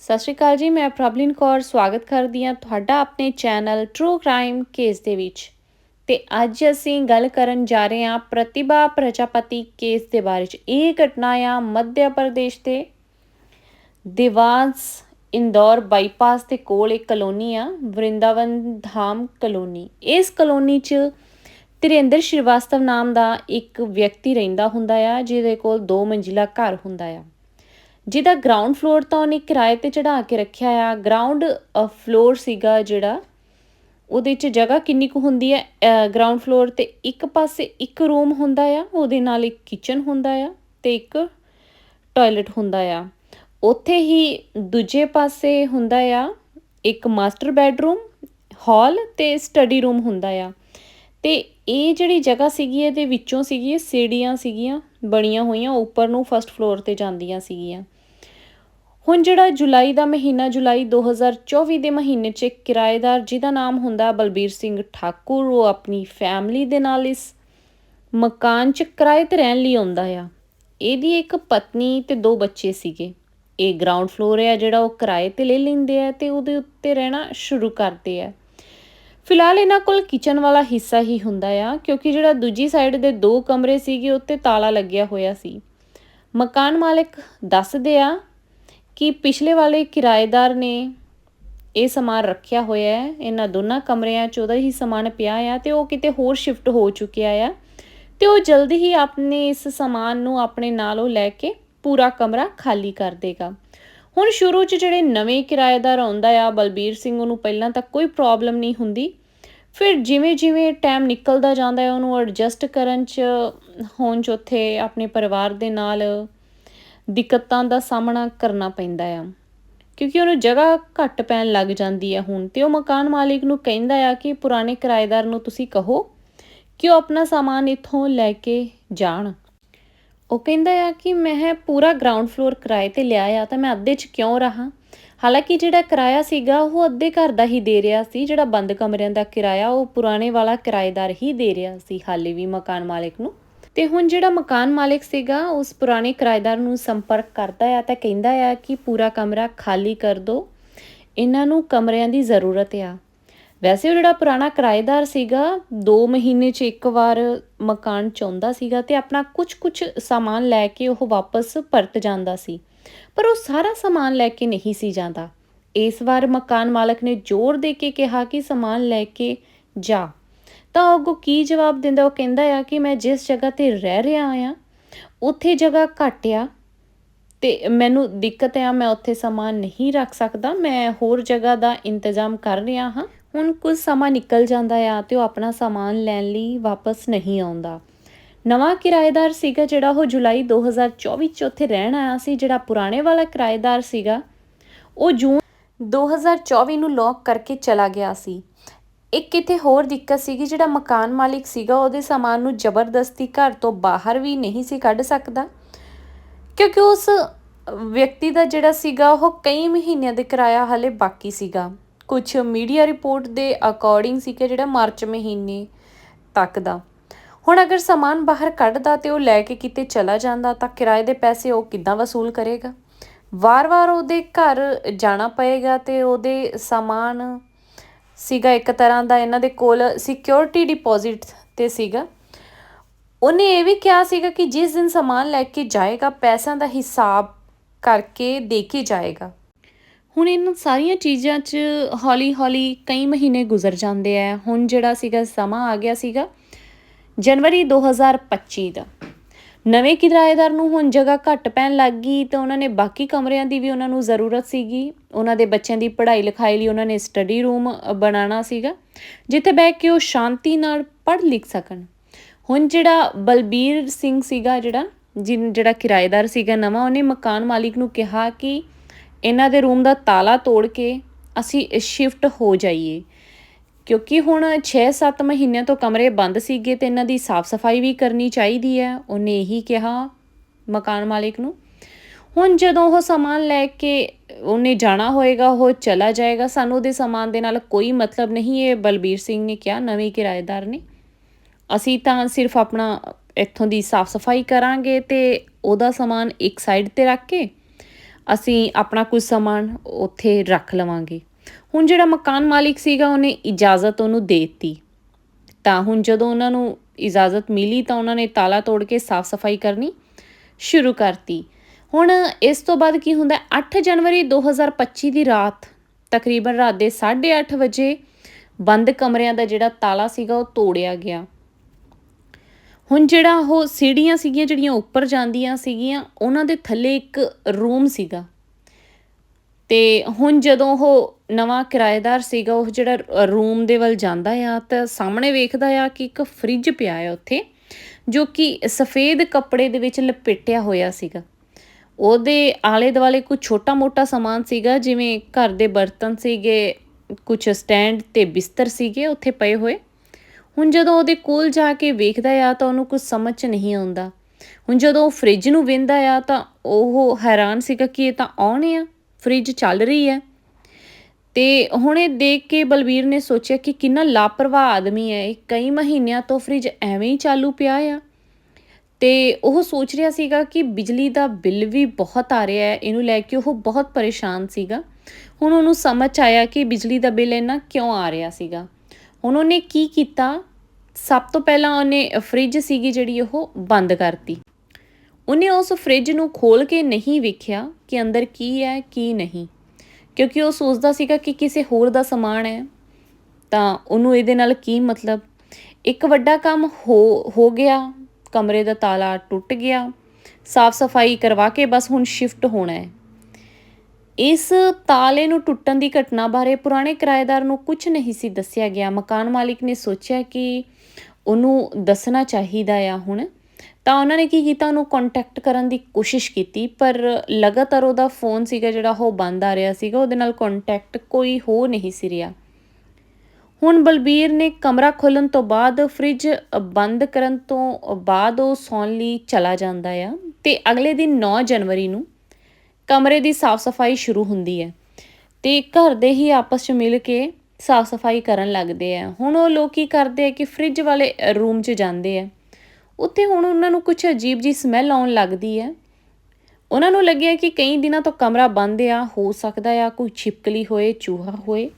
ਸਤਿ ਸ਼੍ਰੀ ਅਕਾਲ ਜੀ, ਮੈਂ ਪ੍ਰਬਲਿਨ ਕੌਰ, ਸਵਾਗਤ ਕਰਦੀ ਹਾਂ ਤੁਹਾਡਾ ਆਪਣੇ ਚੈਨਲ ਟਰੂ ਕ੍ਰਾਈਮ ਕੇਸ ਦੇ ਵਿੱਚ। ਤੇ ਅੱਜ ਅਸੀਂ ਗੱਲ ਕਰਨ ਜਾ ਰਹੇ ਹਾਂ ਪ੍ਰਤਿਭਾ ਪ੍ਰਜਾਪਤੀ ਕੇਸ ਦੇ ਬਾਰੇ ਚ। ਇਹ ਘਟਨਾ ਆ ਮੱਧ ਪ੍ਰਦੇਸ਼ ਦੇ ਦਿਵਾਸ ਇੰਦੌਰ ਬਾਈਪਾਸ ਦੇ ਕੋਲ ਇੱਕ ਕਲੋਨੀ ਆ, ਵਰਿੰਦਾਵਨ ਧਾਮ ਕਲੋਨੀ। ਇਸ ਕਲੋਨੀ ਚ ਤ੍ਰਿੰਦਰ ਸ਼੍ਰੀਵਾਸਤਵ ਨਾਮ ਦਾ ਇੱਕ ਵਿਅਕਤੀ ਰਹਿੰਦਾ ਹੁੰਦਾ ਆ, ਜਿਹਦੇ ਕੋਲ ਦੋ ਮੰਜ਼ਿਲਾ ਘਰ ਹੁੰਦਾ ਆ। ਜਿਹਦਾ ਗਰਾਊਂਡ ਫਲੋਰ ਤਾਂ ਉਹਨੇ ਕਿਰਾਏ ਤੇ ਚੜਾ ਕੇ ਰੱਖਿਆ ਆ। ਗਰਾਊਂਡ ਫਲੋਰ ਸੀਗਾ ਜਿਹੜਾ, ਉਹਦੇ 'ਚ ਜਗ੍ਹਾ ਕਿੰਨੀ ਕੁ ਹੁੰਦੀ ਹੈ? ਗਰਾਊਂਡ ਫਲੋਰ ਤੇ ਇੱਕ ਪਾਸੇ ਇੱਕ ਰੂਮ ਹੁੰਦਾ ਆ, ਉਹਦੇ ਨਾਲ ਇੱਕ ਕਿਚਨ ਹੁੰਦਾ ਆ ਤੇ ਇੱਕ ਟਾਇਲਟ ਹੁੰਦਾ ਆ। ਉੱਥੇ ਹੀ ਦੂਜੇ ਪਾਸੇ ਹੁੰਦਾ ਆ ਇੱਕ ਮਾਸਟਰ ਬੈਡਰੂਮ ਹਾਲ ਤੇ ਸਟੱਡੀ ਰੂਮ ਹੁੰਦਾ ਆ। ਤੇ ਇਹ ਜਿਹੜੀ ਜਗ੍ਹਾ ਸੀਗੀ, ਇਹਦੇ ਵਿੱਚੋਂ ਸੀਗੀ ਸੀੜੀਆਂ ਸੀਗੀਆਂ ਬਣੀਆਂ ਹੋਈਆਂ, ਉੱਪਰ ਨੂੰ ਫਸਟ ਫਲੋਰ ਤੇ ਜਾਂਦੀਆਂ ਸੀਗੀਆਂ। ਹੁਣ ਜਿਹੜਾ ਜੁਲਾਈ ਦਾ ਮਹੀਨਾ, ਜੁਲਾਈ 2024 ਦੇ ਮਹੀਨੇ 'ਚ ਇੱਕ ਕਿਰਾਏਦਾਰ ਜਿਹਦਾ ਨਾਮ ਹੁੰਦਾ ਬਲਬੀਰ ਸਿੰਘ ਠਾਕੁਰ, ਉਹ ਆਪਣੀ ਫੈਮਿਲੀ ਦੇ ਨਾਲ ਇਸ ਮਕਾਨ 'ਚ ਕਿਰਾਏ ਤੇ ਰਹਿਣ ਲਈ ਆਉਂਦਾ ਆ। ਇਹਦੀ ਇੱਕ ਪਤਨੀ ਤੇ ਦੋ ਬੱਚੇ ਸੀਗੇ। ਇਹ ਗਰਾਊਂਡ ਫਲੋਰ ਹੈ ਜਿਹੜਾ ਉਹ ਕਿਰਾਏ ਤੇ ਲੈ ਲੈਂਦੇ ਆ ਤੇ ਉਹਦੇ ਉੱਤੇ ਰਹਿਣਾ ਸ਼ੁਰੂ ਕਰਦੇ ਆ। ਫਿਲਹਾਲ ਇਹਨਾਂ ਕੋਲ ਕਿਚਨ ਵਾਲਾ ਹਿੱਸਾ ਹੀ ਹੁੰਦਾ ਆ, ਕਿਉਂਕਿ ਜਿਹੜਾ ਦੂਜੀ ਸਾਈਡ ਦੇ ਦੋ ਕਮਰੇ ਸੀਗੇ ਉੱਤੇ ਤਾਲਾ ਲੱਗਿਆ ਹੋਇਆ ਸੀ। ਮਕਾਨ ਮਾਲਕ ਦੱਸਦੇ ਆ ਕਿ ਪਿਛਲੇ ਵਾਲੇ ਕਿਰਾਏਦਾਰ ਨੇ ਇਹ ਸਮਾਨ ਰੱਖਿਆ ਹੋਇਆ ਹੈ, ਇਹਨਾਂ ਦੋਨਾਂ ਕਮਰਿਆਂ 'ਚ ਉਹਦਾ ਹੀ ਸਮਾਨ ਪਿਆ ਆ ਤੇ ਉਹ ਕਿਤੇ ਹੋਰ ਸ਼ਿਫਟ ਹੋ ਚੁੱਕਿਆ ਆ ਤੇ ਉਹ ਜਲਦੀ ਹੀ ਆਪਣੇ ਇਸ ਸਮਾਨ ਨੂੰ ਆਪਣੇ ਨਾਲ ਉਹ ਲੈ ਕੇ ਪੂਰਾ ਕਮਰਾ ਖਾਲੀ ਕਰ ਦੇਗਾ। ਹੁਣ ਸ਼ੁਰੂ 'ਚ ਜਿਹੜੇ ਨਵੇਂ ਕਿਰਾਏਦਾਰ ਆਉਂਦਾ ਆ, ਬਲਬੀਰ ਸਿੰਘ ਉਹਨੂੰ ਪਹਿਲਾਂ ਤਾਂ ਕੋਈ ਪ੍ਰੋਬਲਮ ਨਹੀਂ ਹੁੰਦੀ। ਫਿਰ ਜਿਵੇਂ ਜਿਵੇਂ ਟਾਈਮ ਨਿਕਲਦਾ ਜਾਂਦਾ ਹੈ ਉਹਨੂੰ ਐਡਜਸਟ ਕਰਨ 'ਚ, ਹੋਣ 'ਚ ਉੱਥੇ ਆਪਣੇ ਪਰਿਵਾਰ ਦੇ ਨਾਲ ਦਿੱਕਤਾਂ ਦਾ ਸਾਹਮਣਾ ਕਰਨਾ ਪੈਂਦਾ ਆ। ਕਿਉਂਕਿ ਉਹਨੂੰ ਜਗ੍ਹਾ ਘੱਟ ਪੈਣ ਲੱਗ ਜਾਂਦੀ ਹੈ ਹੁਣ ਤੇ ਉਹ ਮਕਾਨ ਮਾਲਿਕ ਨੂੰ ਕਹਿੰਦਾ ਆ ਕਿ ਪੁਰਾਣੇ ਕਿਰਾਏਦਾਰ ਨੂੰ ਤੁਸੀਂ ਕਹੋ ਕਿ ਉਹ ਆਪਣਾ ਸਾਮਾਨ ਇੱਥੋਂ ਲੈ ਕੇ ਜਾਣ। ਉਹ ਕਹਿੰਦਾ ਆ ਕਿ ਮੈਂ ਪੂਰਾ ਗਰਾਊਂਡ ਫਲੋਰ ਕਿਰਾਏ ਤੇ ਲਿਆ ਆ ਤਾਂ ਮੈਂ ਅੱਧੇ 'ਚ ਕਿਉਂ ਰਹਾ? ਹਾਲਾਂਕਿ ਜਿਹੜਾ ਕਿਰਾਇਆ ਸੀਗਾ ਉਹ ਅੱਧੇ ਘਰ ਦਾ ਹੀ ਦੇ ਰਿਹਾ ਸੀ, ਜਿਹੜਾ ਬੰਦ ਕਮਰਿਆਂ ਦਾ ਕਿਰਾਇਆ ਉਹ ਪੁਰਾਣੇ ਵਾਲਾ ਕਿਰਾਏਦਾਰ ਹੀ ਦੇ ਰਿਹਾ ਸੀ ਹਾਲੇ ਵੀ ਮਕਾਨ ਮਾਲਕ ਨੂੰ। ਤੇ ਹੁਣ ਜਿਹੜਾ ਮਕਾਨ ਮਾਲਕ ਸੀਗਾ, ਉਸ ਪੁਰਾਣੇ ਕਿਰਾਏਦਾਰ ਨੂੰ ਸੰਪਰਕ ਕਰਦਾ ਆ ਤਾਂ ਕਹਿੰਦਾ ਆ ਕਿ ਪੂਰਾ ਕਮਰਾ ਖਾਲੀ ਕਰ ਦਿਓ ਇਹਨਾਂ ਨੂੰ ਕਮਰਿਆਂ ਦੀ ਜ਼ਰੂਰਤ ਆ। ਵੈਸੇ ਉਹ ਜਿਹੜਾ ਪੁਰਾਣਾ ਕਿਰਾਏਦਾਰ ਸੀਗਾ 2 ਮਹੀਨੇ 'ਚ ਇੱਕ ਵਾਰ ਮਕਾਨ ਚਾਹੁੰਦਾ ਸੀਗਾ ਤੇ ਆਪਣਾ ਕੁਝ-ਕੁਝ ਸਾਮਾਨ ਲੈ ਕੇ ਉਹ ਵਾਪਸ ਪਰਤ ਜਾਂਦਾ ਸੀ। ਪਰ ਉਹ ਸਾਰਾ ਸਾਮਾਨ ਲੈ ਕੇ ਨਹੀਂ ਸੀ ਜਾਂਦਾ। ਇਸ ਵਾਰ ਮਕਾਨ ਮਾਲਕ ਨੇ ਜ਼ੋਰ ਦੇ ਕੇ ਕਿਹਾ ਕਿ ਸਾਮਾਨ ਲੈ ਕੇ ਜਾ। ਤਾਂ ਅੱਗੋਂ ਕੀ ਜਵਾਬ ਦਿੰਦਾ? ਉਹ ਕਹਿੰਦਾ ਆ ਕਿ ਮੈਂ ਜਿਸ ਜਗ੍ਹਾ ਤੇ ਰਹਿ ਰਿਹਾ ਆ, ਉੱਥੇ ਜਗ੍ਹਾ ਘੱਟ ਆ ਤੇ ਮੈਨੂੰ ਦਿੱਕਤ ਆ, ਮੈਂ ਉੱਥੇ ਸਮਾਨ ਨਹੀਂ ਰੱਖ ਸਕਦਾ, ਮੈਂ ਹੋਰ ਜਗ੍ਹਾ ਦਾ ਇੰਤਜ਼ਾਮ ਕਰ ਰਿਹਾ ਹਾਂ। ਹੁਣ ਕੁਝ ਸਮਾਂ ਨਿਕਲ ਜਾਂਦਾ ਆ ਤੇ ਉਹ ਆਪਣਾ ਸਮਾਨ ਲੈਣ ਲਈ ਵਾਪਸ ਨਹੀਂ ਆਉਂਦਾ। ਨਵਾਂ ਕਿਰਾਏਦਾਰ ਸੀਗਾ ਜਿਹੜਾ ਉਹ ਜੁਲਾਈ 2024 ਚ ਉੱਥੇ ਰਹਿਣ ਆਇਆ ਸੀ, ਜਿਹੜਾ ਪੁਰਾਣੇ ਵਾਲਾ ਕਿਰਾਏਦਾਰ ਸੀਗਾ। ਉਹ ਜੂਨ 2024 ਨੂੰ ਲੌਕ ਕਰਕੇ ਚਲਾ ਗਿਆ ਸੀ। ਇੱਕ ਕਿਤੇ ਹੋਰ ਦਿੱਕਤ ਸੀਗੀ, ਜਿਹੜਾ ਮਕਾਨ ਮਾਲਿਕ ਸੀਗਾ, ਉਹਦੇ ਸਮਾਨ ਨੂੰ ਜ਼ਬਰਦਸਤੀ ਘਰ ਤੋਂ ਬਾਹਰ ਵੀ ਨਹੀਂ ਸੀ ਕੱਢ ਸਕਦਾ। ਕਿਉਂਕਿ ਉਸ ਵਿਅਕਤੀ ਦਾ ਜਿਹੜਾ ਸੀਗਾ, ਉਹ ਕਈ ਮਹੀਨਿਆਂ ਦੇ ਕਿਰਾਇਆ ਹਲੇ ਬਾਕੀ ਸੀਗਾ। ਕੁਝ ਮੀਡੀਆ ਰਿਪੋਰਟ ਦੇ ਅਕੋਰਡਿੰਗ ਸੀ ਕਿ ਜਿਹੜਾ ਮਾਰਚ ਮਹੀਨੇ ਤੱਕ ਦਾ। ਹੁਣ ਅਗਰ ਸਮਾਨ ਬਾਹਰ ਕੱਢਦਾ ਤੇ ਉਹ ਲੈ ਕੇ ਕਿਤੇ ਚਲਾ ਜਾਂਦਾ, ਤਾਂ ਕਿਰਾਏ ਦੇ ਪੈਸੇ ਉਹ ਕਿੱਦਾਂ ਵਸੂਲ ਕਰੇਗਾ? ਵਾਰ-ਵਾਰ ਉਹਦੇ ਘਰ ਜਾਣਾ ਪਏਗਾ ਤੇ ਉਹਦੇ ਸਮਾਨ ਸੀਗਾ ਇੱਕ ਤਰ੍ਹਾਂ ਦਾ ਇਹਨਾਂ ਦੇ ਕੋਲ ਸਿਕਿਉਰਿਟੀ ਡਿਪੋਜ਼ਿਟ ਤੇ ਸੀਗਾ। ਉਹਨੇ ਇਹ ਵੀ ਕਿਹਾ ਸੀਗਾ ਕਿ ਜਿਸ ਦਿਨ ਸਮਾਨ ਲੈ ਕੇ ਜਾਏਗਾ, ਪੈਸਿਆਂ ਦਾ ਹਿਸਾਬ ਕਰਕੇ ਦੇ ਕੇ ਜਾਏਗਾ। ਹੁਣ ਇਹਨਾਂ ਸਾਰੀਆਂ ਚੀਜ਼ਾਂ 'ਚ ਹੌਲੀ-ਹੌਲੀ ਕਈ ਮਹੀਨੇ ਗੁਜ਼ਰ ਜਾਂਦੇ ਆ। ਹੁਣ ਜਿਹੜਾ ਸੀਗਾ ਸਮਾਂ ਆ ਗਿਆ ਸੀਗਾ ਜਨਵਰੀ 2025 ਦਾ। ਨਵੇਂ ਕਿਰਾਏਦਾਰ ਨੂੰ ਹੁਣ ਜਗ੍ਹਾ ਘੱਟ ਪੈਣ ਲੱਗ ਗਈ ਤਾਂ ਉਹਨਾਂ ਨੇ ਬਾਕੀ ਕਮਰਿਆਂ ਦੀ ਵੀ ਉਹਨਾਂ ਨੂੰ ਜ਼ਰੂਰਤ ਸੀਗੀ। ਉਹਨਾਂ ਦੇ ਬੱਚਿਆਂ ਦੀ ਪੜ੍ਹਾਈ ਲਿਖਾਈ ਲਈ ਉਹਨਾਂ ਨੇ ਸਟੱਡੀ ਰੂਮ ਬਣਾਉਣਾ ਸੀਗਾ, ਜਿੱਥੇ ਬਹਿ ਕੇ ਉਹ ਸ਼ਾਂਤੀ ਨਾਲ ਪੜ੍ਹ ਲਿਖ ਸਕਣ। ਹੁਣ ਜਿਹੜਾ ਬਲਬੀਰ ਸਿੰਘ ਸੀਗਾ ਜਿਹੜਾ, ਜਿਨ ਜਿਹੜਾ ਕਿਰਾਏਦਾਰ ਸੀਗਾ ਨਵਾਂ, ਉਹਨੇ ਮਕਾਨ ਮਾਲਿਕ ਨੂੰ ਕਿਹਾ ਕਿ ਇਹਨਾਂ ਦੇ ਰੂਮ ਦਾ ਤਾਲਾ ਤੋੜ ਕੇ ਅਸੀਂ ਸ਼ਿਫਟ ਹੋ ਜਾਈਏ। ਕਿਉਂਕਿ ਹੁਣ 6-7 ਮਹੀਨਿਆਂ ਤੋਂ ਕਮਰੇ ਬੰਦ ਸੀਗੇ ਤੇ ਇਹਨਾਂ ਦੀ ਸਾਫ਼ ਸਫ਼ਾਈ ਵੀ ਕਰਨੀ ਚਾਹੀਦੀ ਹੈ, ਉਹਨੇ ਇਹੀ ਕਿਹਾ ਮਕਾਨ ਮਾਲਿਕ ਨੂੰ। ਹੁਣ ਜਦੋਂ ਉਹ ਸਮਾਨ ਲੈ ਕੇ ਉਹਨੇ ਜਾਣਾ ਹੋਏਗਾ, ਉਹ ਚਲਾ ਜਾਏਗਾ, ਸਾਨੂੰ ਉਹਦੇ ਸਮਾਨ ਦੇ ਨਾਲ ਕੋਈ ਮਤਲਬ ਨਹੀਂ ਇਹ ਬਲਬੀਰ ਸਿੰਘ ਨੇ ਕਿਹਾ, ਨਵੇਂ ਕਿਰਾਏਦਾਰ ਨੇ। ਅਸੀਂ ਤਾਂ ਸਿਰਫ ਆਪਣਾ ਇੱਥੋਂ ਦੀ ਸਾਫ਼ ਸਫ਼ਾਈ ਕਰਾਂਗੇ ਤੇ ਉਹਦਾ ਸਮਾਨ ਇੱਕ ਸਾਈਡ ਤੇ ਰੱਖ ਕੇ ਅਸੀਂ ਆਪਣਾ ਕੁਝ ਸਮਾਨ ਉੱਥੇ ਰੱਖ ਲਵਾਂਗੇ। ਹੁਣ ਜਿਹੜਾ ਮਕਾਨ ਮਾਲਿਕ ਸੀਗਾ, ਉਹਨੇ ਇਜਾਜ਼ਤ ਉਹਨੂੰ ਦੇ ਦਿੱਤੀ। ਤਾਂ ਹੁਣ ਜਦੋਂ ਉਹਨਾਂ ਨੂੰ ਇਜਾਜ਼ਤ ਮਿਲੀ, ਤਾਂ ਉਹਨਾਂ ਨੇ ਤਾਲਾ ਤੋੜ ਕੇ ਸਾਫ਼ ਸਫ਼ਾਈ ਕਰਨੀ ਸ਼ੁਰੂ ਕਰਤੀ। ਹੁਣ ਇਸ ਤੋਂ ਬਾਅਦ ਕੀ ਹੁੰਦਾ ਹੈ? 8 ਜਨਵਰੀ 2025 ਦੀ ਰਾਤ, ਤਕਰੀਬਨ ਰਾਤ ਦੇ 8:30 ਵਜੇ ਬੰਦ ਕਮਰਿਆਂ ਦਾ ਜਿਹੜਾ ਤਾਲਾ ਸੀਗਾ, ਉਹ ਤੋੜਿਆ ਗਿਆ। ਹੁਣ ਜਿਹੜਾ ਉਹ ਸੀੜੀਆਂ ਸੀਗੀਆਂ, ਜਿਹੜੀਆਂ ਉੱਪਰ ਜਾਂਦੀਆਂ ਸੀਗੀਆਂ, ਉਹਨਾਂ ਦੇ ਥੱਲੇ ਇੱਕ ਰੂਮ ਸੀਗਾ। ਤੇ ਹੁਣ ਜਦੋਂ ਉਹ ਨਵਾਂ ਕਿਰਾਏਦਾਰ ਸੀਗਾ, ਉਹ ਜਿਹੜਾ ਰੂਮ ਦੇ ਵੱਲ ਜਾਂਦਾ ਆ, ਤਾਂ ਸਾਹਮਣੇ ਵੇਖਦਾ ਆ ਕਿ ਇੱਕ ਫਰਿੱਜ ਪਿਆ ਆ ਉੱਥੇ, ਜੋ ਕਿ ਸਫੇਦ ਕੱਪੜੇ ਦੇ ਵਿੱਚ ਲਪੇਟਿਆ ਹੋਇਆ ਸੀਗਾ। ਉਹਦੇ ਆਲੇ ਦੁਆਲੇ ਕੁਝ ਛੋਟਾ-ਮੋਟਾ ਸਮਾਨ ਸੀਗਾ, ਜਿਵੇਂ ਘਰ ਦੇ ਬਰਤਨ ਸੀਗੇ ਕੁਝ ਸਟੈਂਡ ਤੇ ਬਿਸਤਰ ਸੀਗੇ ਉੱਥੇ ਪਏ ਹੋਏ। ਹੁਣ ਜਦੋਂ ਉਹਦੇ ਕੋਲ ਜਾ ਕੇ ਵੇਖਦਾ ਆ, ਤਾਂ ਉਹਨੂੰ ਕੁਝ ਸਮਝ ਨਹੀਂ ਆਉਂਦਾ। ਹੁਣ ਜਦੋਂ ਉਹ ਫ੍ਰਿਜ ਨੂੰ ਵੇਂਦਾ ਆ, ਤਾਂ ਉਹ ਹੈਰਾਨ ਸੀਗਾ ਕਿ ਇਹ ਤਾਂ ਆਉਣ ਆ। ਫ੍ਰਿਜ ਚੱਲ ਰਹੀ ਹੈ। ਤੇ ਹੁਣ ਇਹ ਦੇਖ ਕੇ ਬਲਬੀਰ ਨੇ ਸੋਚਿਆ ਕਿ ਕਿੰਨਾ ਲਾਪਰਵਾਹ ਆਦਮੀ ਹੈ। ਇਹ ਕਈ ਮਹੀਨਿਆਂ ਤੋਂ ਫ੍ਰਿਜ ਐਵੇਂ ਹੀ ਚਾਲੂ ਪਿਆ ਆ। ਤੇ ਉਹ ਸੋਚ ਰਿਹਾ ਸੀਗਾ ਕਿ ਬਿਜਲੀ ਦਾ ਬਿੱਲ ਵੀ ਬਹੁਤ ਆ ਰਿਹਾ ਹੈ। ਇਹਨੂੰ ਲੈ ਕੇ ਉਹ ਬਹੁਤ ਪਰੇਸ਼ਾਨ ਸੀਗਾ। ਹੁਣ ਉਹਨੂੰ ਸਮਝ ਆਇਆ ਕਿ ਬਿਜਲੀ ਦਾ ਬਿੱਲ ਇੰਨਾ ਕਿਉਂ ਆ ਰਿਹਾ ਸੀਗਾ। ਹੁਣ ਉਹਨੇ ਕੀ ਕੀਤਾ? ਸਭ ਤੋਂ ਪਹਿਲਾਂ ਉਹਨੇ ਫ੍ਰਿਜ ਸੀਗੀ ਜਿਹੜੀ ਉਹ ਬੰਦ ਕਰਤੀ। ਉਹਨੇ ਉਸ ਫ੍ਰਿਜ ਨੂੰ ਖੋਲ ਕੇ ਨਹੀਂ ਵੇਖਿਆ ਕਿ ਅੰਦਰ ਕੀ ਹੈ, ਕੀ ਨਹੀਂ। ਕਿਉਂਕਿ ਉਹ ਸੋਚਦਾ ਸੀਗਾ ਕਿ ਕਿਸੇ ਹੋਰ ਦਾ ਸਮਾਨ ਹੈ। ਤਾਂ ਉਹਨੂੰ ਇਹਦੇ ਨਾਲ ਕੀ ਮਤਲਬ? ਇੱਕ ਵੱਡਾ ਕੰਮ ਹੋ ਹੋ ਗਿਆ। ਕਮਰੇ ਦਾ ਤਾਲਾ ਟੁੱਟ ਗਿਆ। ਸਾਫ਼ ਸਫ਼ਾਈ ਕਰਵਾ ਕੇ ਬਸ ਹੁਣ ਸ਼ਿਫਟ ਹੋਣਾ ਹੈ। ਇਸ ਤਾਲੇ ਨੂੰ ਟੁੱਟਣ ਦੀ ਘਟਨਾ ਬਾਰੇ ਪੁਰਾਣੇ ਕਿਰਾਏਦਾਰ ਨੂੰ ਕੁਝ ਨਹੀਂ ਸੀ ਦੱਸਿਆ ਗਿਆ। ਮਕਾਨ ਮਾਲਿਕ ਨੇ ਸੋਚਿਆ ਕਿ ਉਹਨੂੰ ਦੱਸਣਾ ਚਾਹੀਦਾ ਆ ਹੁਣ। ਤਾਂ ਉਹਨਾਂ ਨੇ ਕੀ ਕੀਤਾ? ਉਹਨੂੰ ਕੰਟੈਕਟ ਕਰਨ ਦੀ ਕੋਸ਼ਿਸ਼ ਕੀਤੀ, ਪਰ ਲਗਾਤਾਰ ਉਹਦਾ ਫੋਨ ਸੀਗਾ ਜਿਹੜਾ ਉਹ ਬੰਦ ਆ ਰਿਹਾ ਸੀਗਾ, ਉਹਦੇ ਨਾਲ ਕੰਟੈਕਟ ਕੋਈ ਹੋ ਨਹੀਂ ਸੀ ਰਿਹਾ। ਹੁਣ ਬਲਬੀਰ ਨੇ ਕਮਰਾ ਖੋਲਣ ਤੋਂ ਬਾਅਦ ਫ੍ਰਿਜ ਬੰਦ ਕਰਨ ਤੋਂ ਬਾਅਦ ਉਹ ਸੌਣ ਲਈ ਚਲਾ ਜਾਂਦਾ ਆ ਤੇ ਅਗਲੇ ਦਿਨ 9 ਜਨਵਰੀ ਨੂੰ ਕਮਰੇ ਦੀ ਸਾਫ਼ ਸਫ਼ਾਈ ਸ਼ੁਰੂ ਹੁੰਦੀ ਹੈ ਤੇ ਘਰ ਦੇ ਹੀ ਆਪਸ 'ਚ ਮਿਲ ਕੇ ਸਾਫ਼ ਸਫ਼ਾਈ ਕਰਨ ਲੱਗਦੇ ਆ। ਹੁਣ ਉਹ ਲੋਕ ਕੀ ਕਰਦੇ ਆ ਕਿ ਫ੍ਰਿਜ ਵਾਲੇ ਰੂਮ 'ਚ ਜਾਂਦੇ ਆ। ਉੱਥੇ ਹੁਣ ਉਹਨਾਂ ਨੂੰ ਕੁਝ ਅਜੀਬ ਜੀ ਸਮੈਲ ਆਉਣ ਲੱਗਦੀ ਹੈ। ਉਹਨਾਂ ਨੂੰ ਲੱਗਿਆ ਕਿ ਕਈ ਦਿਨਾਂ ਤੋਂ ਕਮਰਾ ਬੰਦ ਆ ਹੋ ਸਕਦਾ ਆ ਕੋਈ ਛਿਪਕਲੀ ਹੋਏ ਚੂਹਾ ਹੋਏ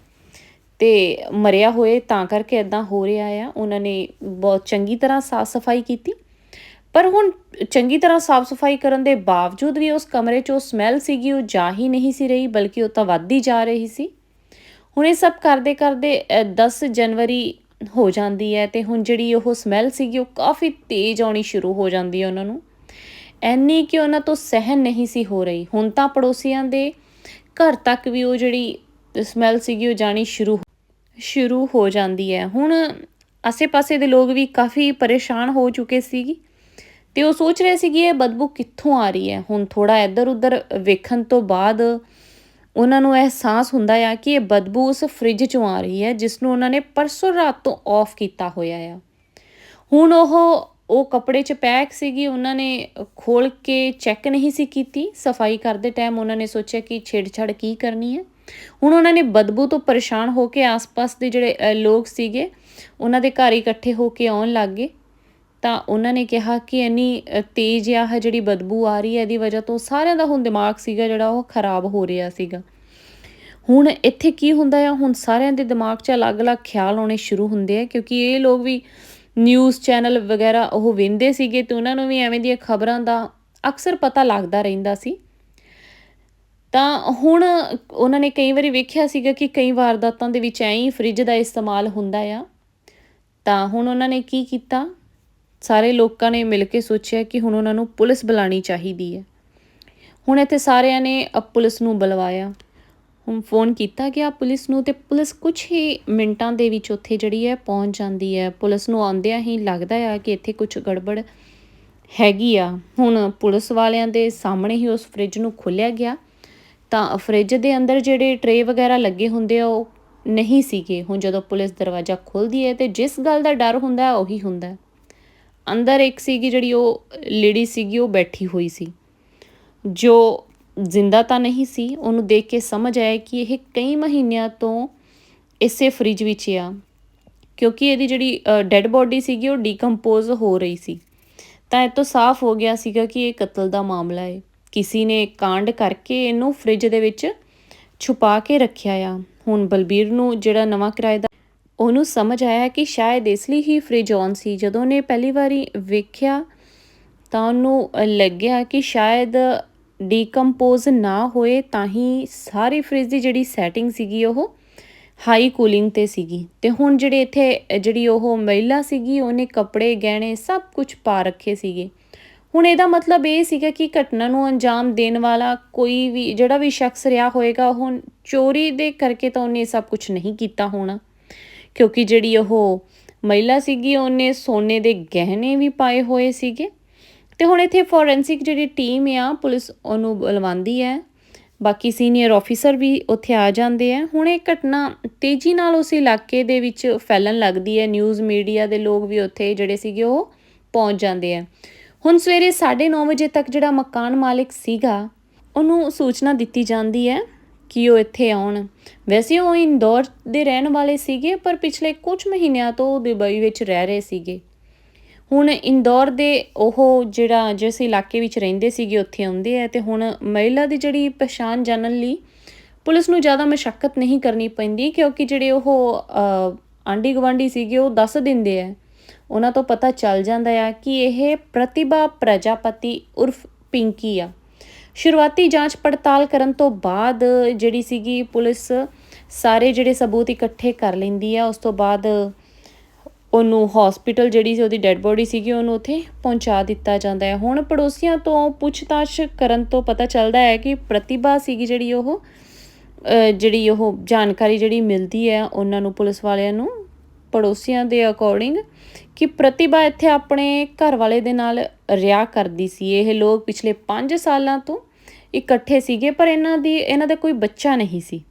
ਤੇ ਮਰਿਆ ਹੋਏ ਤਾਂ ਕਰਕੇ ਇਦਾਂ ਹੋ ਰਿਹਾ ਆ। ਉਹਨਾਂ ਨੇ ਬਹੁਤ ਚੰਗੀ ਤਰ੍ਹਾਂ ਸਾਫ਼ ਸਫ਼ਾਈ ਕੀਤੀ। ਪਰ ਹੁਣ ਚੰਗੀ ਤਰ੍ਹਾਂ ਸਾਫ਼ ਸਫ਼ਾਈ ਕਰਨ ਦੇ ਬਾਵਜੂਦ ਵੀ ਉਸ ਕਮਰੇ 'ਚ ਉਹ ਸਮੈਲ ਸੀਗੀ ਉਹ ਜਾ ਹੀ ਨਹੀਂ ਸੀ ਰਹੀ ਬਲਕਿ ਉਹ ਤਾਂ ਵੱਧਦੀ ਜਾ ਰਹੀ ਸੀ। ਹੁਣ ਇਹ ਸਭ ਕਰਦੇ ਕਰਦੇ ਅ, 10 ਜਨਵਰੀ ਹੋ ਜਾਂਦੀ ਹੈ ਤੇ ਹੁਣ ਜਿਹੜੀ ਉਹ ਸਮੈਲ ਸੀਗੀ ਉਹ ਕਾਫੀ ਤੇਜ਼ ਆਉਣੀ ਸ਼ੁਰੂ ਹੋ ਜਾਂਦੀ ਹੈ ਉਹਨਾਂ ਨੂੰ। ਐਨੀ ਕਿ ਉਹਨਾਂ ਤੋਂ ਸਹਿਨ ਨਹੀਂ ਸੀ ਹੋ ਰਹੀ। ਹੁਣ ਤਾਂ ਪੜੋਸੀਆਂ ਦੇ ਘਰ ਤੱਕ ਵੀ ਉਹ ਜਿਹੜੀ ਸਮੈਲ ਸੀਗੀ ਉਹ ਜਾਣੀ ਸ਼ੁਰੂ ਸ਼ੁਰੂ ਹੋ ਜਾਂਦੀ ਹੈ। ਹੁਣ ਆਸੇ-ਪਾਸੇ ਦੇ ਲੋਕ ਵੀ ਕਾਫੀ ਪਰੇਸ਼ਾਨ ਹੋ ਚੁੱਕੇ ਸੀਗੀ ਤੇ ਉਹ ਸੋਚ ਰਹੇ ਸੀ ਕਿ ਇਹ ਬਦਬੂ ਕਿੱਥੋਂ ਆ ਰਹੀ ਹੈ। ਹੁਣ ਥੋੜਾ ਇੱਧਰ ਉੱਧਰ ਵੇਖਣ ਤੋਂ ਬਾਅਦ ਉਹਨਾਂ ਨੂੰ ਅਹਿਸਾਸ ਹੁੰਦਾ ਆ ਕਿ ਇਹ ਬਦਬੂ ਉਸ ਫ੍ਰਿਜ ਚੋਂ ਆ ਰਹੀ ਹੈ ਜਿਸ ਨੂੰ ਉਹਨਾਂ ਨੇ ਪਰਸੋਂ ਰਾਤ ਤੋਂ ਆਫ ਕੀਤਾ ਹੋਇਆ ਆ। ਹੁਣ ਉਹ ਉਹ ਕੱਪੜੇ 'ਚ ਪੈਕ ਸੀਗੀ, ਉਹਨਾਂ ਨੇ ਖੋਲ ਕੇ ਚੈੱਕ ਨਹੀਂ ਸੀ ਕੀਤੀ। ਸਫ਼ਾਈ ਕਰਦੇ ਟਾਈਮ ਉਹਨਾਂ ਨੇ ਸੋਚਿਆ ਕਿ ਛੇੜਛਾੜ ਕੀ ਕਰਨੀ ਹੈ। ਹੁਣ ਉਹਨਾਂ ਨੇ ਬਦਬੂ ਤੋਂ ਪਰੇਸ਼ਾਨ ਹੋ ਕੇ ਆਸ-ਪਾਸ ਦੇ ਜਿਹੜੇ ਲੋਕ ਸੀਗੇ, ਉਹਨਾਂ ਦੇ ਘਰ ਇਕੱਠੇ ਹੋ ਕੇ ਆਉਣ ਲੱਗ ਗਏ। ਤਾਂ ਉਹਨਾਂ ਨੇ ਕਿਹਾ ਕਿ ਇੰਨੀ ਤੇਜ਼ ਆ ਜਿਹੜੀ ਬਦਬੂ ਆ ਰਹੀ ਹੈ, ਇਹਦੀ ਵਜ੍ਹਾ ਤੋਂ ਸਾਰਿਆਂ ਦਾ ਹੁਣ ਦਿਮਾਗ ਸੀਗਾ ਜਿਹੜਾ, ਉਹ ਖਰਾਬ ਹੋ ਰਿਹਾ ਸੀਗਾ। ਹੁਣ ਇੱਥੇ ਕੀ ਹੁੰਦਾ ਆ? ਹੁਣ ਸਾਰਿਆਂ ਦੇ ਦਿਮਾਗ 'ਚ ਅਲੱਗ-ਅਲੱਗ ਖਿਆਲ ਆਉਣੇ ਸ਼ੁਰੂ ਹੁੰਦੇ ਆ, ਕਿਉਂਕਿ ਇਹ ਲੋਕ ਵੀ ਨਿਊਜ਼ ਚੈਨਲ ਵਗੈਰਾ ਉਹ ਵੇਂਦੇ ਸੀਗੇ ਤੇ ਉਹਨਾਂ ਨੂੰ ਵੀ ਐਵੇਂ ਦੀਆਂ ਖਬਰਾਂ ਦਾ ਅਕਸਰ ਪਤਾ ਲੱਗਦਾ ਰਹਿੰਦਾ ਸੀ। ਤਾਂ ਹੁਣ ਉਹਨਾਂ ਨੇ ਕਈ ਵਾਰੀ ਵੇਖਿਆ ਸੀਗਾ ਕਿ ਕਈ ਵਾਰਦਾਤਾਂ ਦੇ ਵਿੱਚ ਐਂ ਹੀ ਫ੍ਰਿਜ ਦਾ ਇਸਤੇਮਾਲ ਹੁੰਦਾ ਆ। ਤਾਂ ਹੁਣ ਉਹਨਾਂ ਨੇ ਕੀ ਕੀਤਾ? ਸਾਰੇ ਲੋਕਾਂ ਨੇ ਮਿਲ ਕੇ ਸੋਚਿਆ ਕਿ ਹੁਣ ਉਹਨਾਂ ਨੂੰ ਪੁਲਿਸ ਬੁਲਾਣੀ ਚਾਹੀਦੀ ਹੈ ਹੁਣ ਇੱਥੇ ਸਾਰਿਆਂ ਨੇ ਪੁਲਿਸ ਨੂੰ ਬੁਲਵਾਇਆ। ਹੁਣ ਫੋਨ ਕੀਤਾ ਗਿਆ ਪੁਲਿਸ ਨੂੰ ਤੇ ਪੁਲਿਸ ਕੁਝ ਹੀ ਮਿੰਟਾਂ ਦੇ ਵਿੱਚ ਉੱਥੇ ਜਿਹੜੀ ਹੈ ਪਹੁੰਚ ਜਾਂਦੀ ਹੈ। ਪੁਲਿਸ ਨੂੰ ਆਉਂਦਿਆਂ ਹੀ ਲੱਗਦਾ ਆ ਕਿ ਇੱਥੇ ਕੁਝ ਗੜਬੜ ਹੈਗੀ ਆ। ਹੁਣ ਪੁਲਿਸ ਵਾਲਿਆਂ ਦੇ ਸਾਹਮਣੇ ਹੀ ਉਸ ਫ੍ਰਿਜ ਨੂੰ ਖੋਲ੍ਹਿਆ ਗਿਆ। ਤਾਂ ਫ੍ਰਿਜ ਦੇ ਅੰਦਰ ਜਿਹੜੇ ਟਰੇ ਵਗੈਰਾ ਲੱਗੇ ਹੁੰਦੇ ਆ, ਉਹ ਨਹੀਂ ਸੀਗੇ। ਹੁਣ ਜਦੋਂ ਪੁਲਿਸ ਦਰਵਾਜ਼ਾ ਖੋਲ੍ਹਦੀ ਹੈ ਤੇ ਜਿਸ ਗੱਲ ਦਾ ਡਰ ਹੁੰਦਾ ਹੈ, ਉਹੀ ਹੁੰਦਾ ਹੈ। ਅੰਦਰ ਇੱਕ ਸੀਗੀ ਜਿਹੜੀ ਉਹ ਲੇਡੀ ਸੀਗੀ, ਉਹ ਬੈਠੀ ਹੋਈ ਸੀ। ਜੋ ਜ਼ਿੰਦਾ ਤਾਂ ਨਹੀਂ ਸੀ, ਉਹਨੂੰ ਦੇਖ ਕੇ ਸਮਝ ਆਇਆ ਕਿ ਇਹ ਕਈ ਮਹੀਨਿਆਂ ਤੋਂ ਇਸੇ ਫ੍ਰਿਜ ਵਿੱਚ ਆ। ਕਿਉਂਕਿ ਇਹਦੀ ਜਿਹੜੀ ਡੈੱਡ ਬੋਡੀ ਸੀਗੀ, ਉਹ ਡੀਕੰਪੋਜ਼ ਹੋ ਰਹੀ ਸੀ। ਤਾਂ ਇਹ ਤੋਂ ਸਾਫ਼ ਹੋ ਗਿਆ ਸੀਗਾ ਕਿ ਇਹ ਕਤਲ ਦਾ ਮਾਮਲਾ ਹੈ। ਕਿਸੇ ਨੇ ਕਾਂਡ ਕਰਕੇ ਇਹਨੂੰ ਫ੍ਰਿਜ ਦੇ ਵਿੱਚ ਛੁਪਾ ਕੇ ਰੱਖਿਆ ਆ। ਹੁਣ ਬਲਬੀਰ ਨੂੰ ਜਿਹੜਾ ਨਵਾਂ ਕਿਰਾਏਦਾਰ ਉਹਨੂੰ ਸਮਝ ਆਇਆ ਕਿ ਸ਼ਾਇਦ ਇਸ ਲਈ ਹੀ ਫ੍ਰਿਜ ਔਨ ਸੀ। ਜਦੋਂ ਉਹਨੇ ਪਹਿਲੀ ਵਾਰੀ ਵੇਖਿਆ ਤਾਂ ਉਹਨੂੰ ਲੱਗਿਆ ਕਿ ਸ਼ਾਇਦ ਡੀਕੰਪੋਜ਼ ਨਾ ਹੋਏ ਤਾਂ ਹੀ ਸਾਰੀ ਫ੍ਰਿਜ ਦੀ ਜਿਹੜੀ ਸੈਟਿੰਗ ਸੀਗੀ ਉਹ ਹਾਈ ਕੂਲਿੰਗ ਤੇ ਸੀਗੀ। ਤੇ ਹੁਣ ਜਿਹੜੇ ਇੱਥੇ ਜਿਹੜੀ ਉਹ ਮਹਿਲਾ ਸੀਗੀ, ਉਹਨੇ ਕੱਪੜੇ, ਗਹਿਣੇ ਸਭ ਕੁਝ ਪਾ ਰੱਖੇ ਸੀਗੇ। ਹੁਣ ਇਹਦਾ ਮਤਲਬ ਇਹ ਸੀਗਾ ਕਿ ਘਟਨਾ ਨੂੰ ਅੰਜਾਮ ਦੇਣ ਵਾਲਾ ਕੋਈ ਵੀ, ਜਿਹੜਾ ਵੀ ਸ਼ਖਸ ਰਿਹਾ ਹੋਏਗਾ, ਉਹ ਚੋਰੀ ਦੇ ਕਰਕੇ ਤਾਂ ਉਹਨੇ ਸਭ ਕੁਝ ਨਹੀਂ ਕੀਤਾ ਹੋਣਾ। ਕਿਉਂਕਿ ਜਿਹੜੀ ਉਹ ਮਹਿਲਾ ਸੀਗੀ, ਉਹਨੇ ਸੋਨੇ ਦੇ ਗਹਿਣੇ ਵੀ ਪਾਏ ਹੋਏ ਸੀਗੇ। ਤੇ ਹੁਣ ਇੱਥੇ ਫੋਰੈਂਸਿਕ ਜਿਹੜੀ ਟੀਮ ਆ, ਪੁਲਿਸ ਉਹਨੂੰ ਬੁਲਵਾਉਂਦੀ ਹੈ। ਬਾਕੀ ਸੀਨੀਅਰ ਆਫੀਸਰ ਵੀ ਉੱਥੇ ਆ ਜਾਂਦੇ ਆ। ਹੁਣ ਇਹ ਘਟਨਾ ਤੇਜ਼ੀ ਨਾਲ ਉਸ ਇਲਾਕੇ ਦੇ ਵਿੱਚ ਫੈਲਣ ਲੱਗਦੀ ਹੈ। ਨਿਊਜ਼ ਮੀਡੀਆ ਦੇ ਲੋਕ ਵੀ ਉੱਥੇ ਜਿਹੜੇ ਸੀਗੇ ਉਹ ਪਹੁੰਚ ਜਾਂਦੇ ਆ। ਹੁਣ ਸਵੇਰੇ 9:30 ਵਜੇ ਤੱਕ ਜਿਹੜਾ ਮਕਾਨ ਮਾਲਕ ਸੀਗਾ, ਉਹਨੂੰ ਸੂਚਨਾ ਦਿੱਤੀ ਜਾਂਦੀ ਹੈ ਕਿ ਉਹ ਇੱਥੇ ਆਉਣ। ਵੈਸੇ ਉਹ ਇੰਦੌਰ ਦੇ ਰਹਿਣ ਵਾਲੇ ਸੀਗੇ, ਪਰ ਪਿਛਲੇ ਕੁਝ ਮਹੀਨਿਆਂ ਤੋਂ ਦੁਬਈ ਵਿੱਚ ਰਹਿ ਰਹੇ ਸੀਗੇ। ਹੁਣ ਇੰਦੌਰ ਦੇ ਉਹ ਜਿਹੜਾ ਜਿਸ ਇਲਾਕੇ ਵਿੱਚ ਰਹਿੰਦੇ ਸੀਗੇ, ਉੱਥੇ ਆਉਂਦੇ ਆ ਤੇ ਹੁਣ ਮਹਿਲਾ ਦੀ ਜਿਹੜੀ ਪਛਾਣ ਜਾਣਨ ਲਈ ਪੁਲਿਸ ਨੂੰ ਜ਼ਿਆਦਾ ਮਸ਼ੱਕਤ ਨਹੀਂ ਕਰਨੀ ਪੈਂਦੀ ਕਿਉਂਕਿ ਜਿਹੜੇ ਉਹ ਆਂਡੀ ਗਵਾਂਡੀ ਸੀਗੇ, ਉਹ ਦੱਸ ਦਿੰਦੇ ਆ। ਉਹਨਾਂ ਤੋਂ ਪਤਾ ਚੱਲ ਜਾਂਦਾ ਆ ਕਿ ਇਹ ਪ੍ਰਤਿਭਾ ਪ੍ਰਜਾਪਤੀ ਉਰਫ ਪਿੰਕੀ ਆ। ਸ਼ੁਰੂਆਤੀ ਜਾਂਚ ਪੜਤਾਲ ਕਰਨ ਤੋਂ ਬਾਅਦ ਜਿਹੜੀ ਸੀਗੀ ਪੁਲਿਸ ਸਾਰੇ ਜਿਹੜੇ ਸਬੂਤ ਇਕੱਠੇ ਕਰ ਲੈਂਦੀ ਆ, ਉਸ ਤੋਂ ਬਾਅਦ ਉਹਨੂੰ ਹਸਪੀਟਲ ਜਿਹੜੀ ਸੀ ਉਹਦੀ ਡੈੱਡ ਬੋਡੀ ਸੀਗੀ, ਉਹਨੂੰ ਉੱਥੇ ਪਹੁੰਚਾ ਦਿੱਤਾ ਜਾਂਦਾ ਹੈ। ਹੁਣ ਪੜੋਸੀਆਂ ਤੋਂ ਪੁੱਛਤਾਛ ਕਰਨ ਤੋਂ ਪਤਾ ਚੱਲਦਾ ਹੈ ਕਿ ਪ੍ਰਤਿਭਾ ਸੀਗੀ ਜਿਹੜੀ ਉਹ ਜਿਹੜੀ ਉਹ ਜਾਣਕਾਰੀ ਜਿਹੜੀ ਮਿਲਦੀ ਹੈ ਉਹਨਾਂ ਨੂੰ, ਪੁਲਿਸ ਵਾਲਿਆਂ ਨੂੰ, ਪੜੋਸੀਆਂ ਦੇ ਅਕੋਰਡਿੰਗ ਕਿ ਪ੍ਰਤਿਭਾ ਇੱਥੇ ਆਪਣੇ ਘਰ ਵਾਲੇ ਦੇ ਨਾਲ ਰਿਆ ਕਰਦੀ ਸੀ। ਇਹ ਲੋਕ ਪਿਛਲੇ 5 ਸਾਲਾਂ ਤੋਂ ਇਕੱਠੇ ਸੀਗੇ, ਪਰ ਇਹਨਾਂ ਦੀ, ਇਹਨਾਂ ਦਾ ਕੋਈ ਬੱਚਾ ਨਹੀਂ ਸੀ।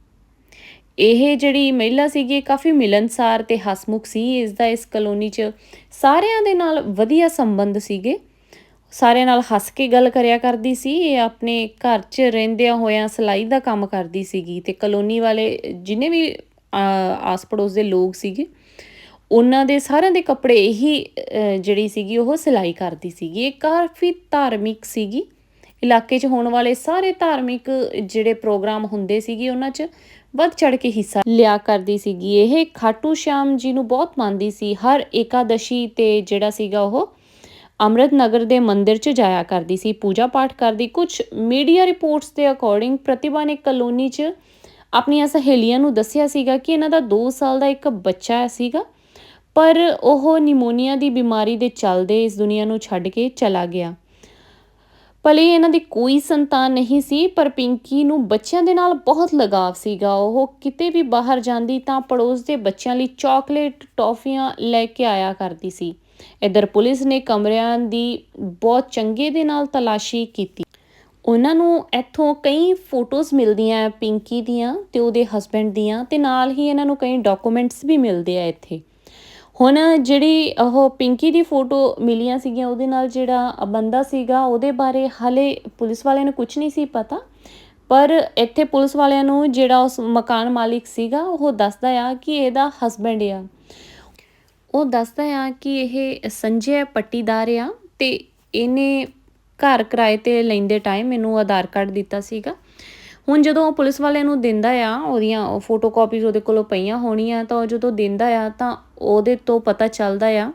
ਇਹ ਜਿਹੜੀ ਮਹਿਲਾ ਸੀਗੀ ਕਾਫੀ ਮਿਲਨਸਾਰ ਤੇ ਹਸਮੁਖ ਸੀ। ਇਸ ਦਾ ਇਸ ਕਲੋਨੀ 'ਚ ਸਾਰਿਆਂ ਦੇ ਨਾਲ ਵਧੀਆ ਸੰਬੰਧ ਸੀਗੇ। ਸਾਰਿਆਂ ਨਾਲ ਹੱਸ ਕੇ ਗੱਲ ਕਰਿਆ ਕਰਦੀ ਸੀ। ਇਹ ਆਪਣੇ ਘਰ 'ਚ ਰਹਿੰਦਿਆਂ ਹੋਇਆਂ ਸਲਾਈ ਦਾ ਕੰਮ ਕਰਦੀ ਸੀਗੀ ਤੇ ਕਲੋਨੀ ਵਾਲੇ ਜਿਨੇ ਵੀ ਆਸ ਪੜੋਸ ਦੇ ਲੋਕ ਸੀਗੇ, ਉਹਨਾਂ ਦੇ ਸਾਰਿਆਂ ਦੇ ਕੱਪੜੇ ਇਹੀ ਜਿਹੜੀ ਸੀਗੀ, ਉਹ ਸਿਲਾਈ ਕਰਦੀ ਸੀਗੀ। ਇਹ ਕਾਫੀ ਧਾਰਮਿਕ ਸੀਗੀ। ਇਲਾਕੇ 'ਚ ਹੋਣ ਵਾਲੇ ਸਾਰੇ ਧਾਰਮਿਕ ਜਿਹੜੇ ਪ੍ਰੋਗਰਾਮ ਹੁੰਦੇ ਸੀਗੇ ਉਹਨਾਂ 'ਚ ਵੱਧ ਚੜ ਕੇ ਹਿੱਸਾ ਲਿਆ ਕਰਦੀ ਸੀਗੀ। ਇਹ ਖਾਟੂ ਸ਼ਾਮ ਜੀ ਨੂੰ ਬਹੁਤ ਮੰਨਦੀ ਸੀ। ਹਰ ਏਕਾਦਸ਼ੀ ਤੇ ਜਿਹੜਾ ਸੀਗਾ ਉਹ ਅੰਮ੍ਰਿਤ ਨਗਰ ਦੇ ਮੰਦਿਰ 'ਚ ਜਾਇਆ ਕਰਦੀ ਸੀ। ਪੂਜਾ ਪਾਠ ਕਰਦੀ। ਕੁਝ ਮੀਡੀਆ ਰਿਪੋਰਟਸ ਦੇ ਅਕੋਰਡਿੰਗ ਪ੍ਰਤਿਭਾ ਨੇ ਕਲੋਨੀ 'ਚ ਆਪਣੀਆਂ ਸਹੇਲੀਆਂ ਨੂੰ ਦੱਸਿਆ ਸੀਗਾ ਕਿ ਇਹਨਾਂ ਦਾ 2 ਸਾਲ ਦਾ ਇੱਕ ਬੱਚਾ ਸੀਗਾ, ਪਰ ਉਹ ਨਿਮੋਨੀਆ ਦੀ ਬਿਮਾਰੀ ਦੇ ਚੱਲਦੇ ਇਸ ਦੁਨੀਆ ਨੂੰ ਛੱਡ ਕੇ ਚਲਾ ਗਿਆ। ਭਲੇ ਇਹਨਾਂ ਦੀ ਕੋਈ ਸੰਤਾਨ ਨਹੀਂ ਸੀ, ਪਰ ਪਿੰਕੀ ਨੂੰ ਬੱਚਿਆਂ ਦੇ ਨਾਲ ਬਹੁਤ ਲਗਾਵ ਸੀਗਾ। ਉਹ ਕਿਤੇ ਵੀ ਬਾਹਰ ਜਾਂਦੀ ਤਾਂ ਪੜੋਸ ਦੇ ਬੱਚਿਆਂ ਲਈ ਚਾਕਲੇਟ ਟੌਫੀਆਂ ਲੈ ਕੇ ਆਇਆ ਕਰਦੀ ਸੀ। ਇਧਰ ਪੁਲਿਸ ਨੇ ਕਮਰਿਆਂ ਦੀ ਬਹੁਤ ਚੰਗੇ ਦੇ ਨਾਲ ਤਲਾਸ਼ੀ ਕੀਤੀ। ਉਹਨਾਂ ਨੂੰ ਇੱਥੋਂ ਕਈ ਫੋਟੋਜ਼ ਮਿਲਦੀਆਂ ਪਿੰਕੀ ਦੀਆਂ ਤੇ ਉਹਦੇ ਹਸਬੰਡ ਦੀਆਂ ਤੇ ਨਾਲ ਹੀ ਇਹਨਾਂ ਨੂੰ ਕਈ ਡਾਕੂਮੈਂਟਸ ਵੀ ਮਿਲਦੇ ਆ ਇੱਥੇ। ਹੁਣ ਜਿਹੜੀ ਉਹ ਪਿੰਕੀ ਦੀ ਫੋਟੋ ਮਿਲੀਆਂ ਸੀਗੀਆਂ, ਉਹਦੇ ਨਾਲ ਜਿਹੜਾ ਬੰਦਾ ਸੀਗਾ, ਉਹਦੇ ਬਾਰੇ ਹਾਲੇ ਪੁਲਿਸ ਵਾਲਿਆਂ ਨੂੰ ਕੁਝ ਨਹੀਂ ਸੀ ਪਤਾ। ਪਰ ਇੱਥੇ ਪੁਲਿਸ ਵਾਲਿਆਂ ਨੂੰ ਜਿਹੜਾ ਉਸ ਮਕਾਨ ਮਾਲਿਕ ਸੀਗਾ, ਉਹ ਦੱਸਦਾ ਆ ਕਿ ਇਹਦਾ ਹਸਬੰਡ ਆ। ਉਹ ਦੱਸਦਾ ਆ ਕਿ ਇਹ ਸੰਜੇ ਪੱਟੀਦਾਰ ਆ ਤੇ ਇਹਨੇ ਘਰ ਕਿਰਾਏ ਤੇ ਲੈਂਦੇ ਟਾਈਮ ਮੈਨੂੰ ਆਧਾਰ ਕਾਰਡ ਦਿੱਤਾ ਸੀਗਾ। ਹੁਣ ਜਦੋਂ ਉਹ ਪੁਲਿਸ ਵਾਲਿਆਂ ਨੂੰ ਦਿੰਦਾ ਆ, ਉਹਦੀਆਂ ਫੋਟੋ ਕਾਪੀਜ਼ ਉਹਦੇ ਕੋਲੋਂ ਪਈਆਂ ਹੋਣੀਆਂ, ਤਾਂ ਉਹ ਜਦੋਂ ਦਿੰਦਾ ਆ, ਤਾਂ ਉਹਦੇ ਤੋਂ ਪਤਾ ਚੱਲਦਾ ਆ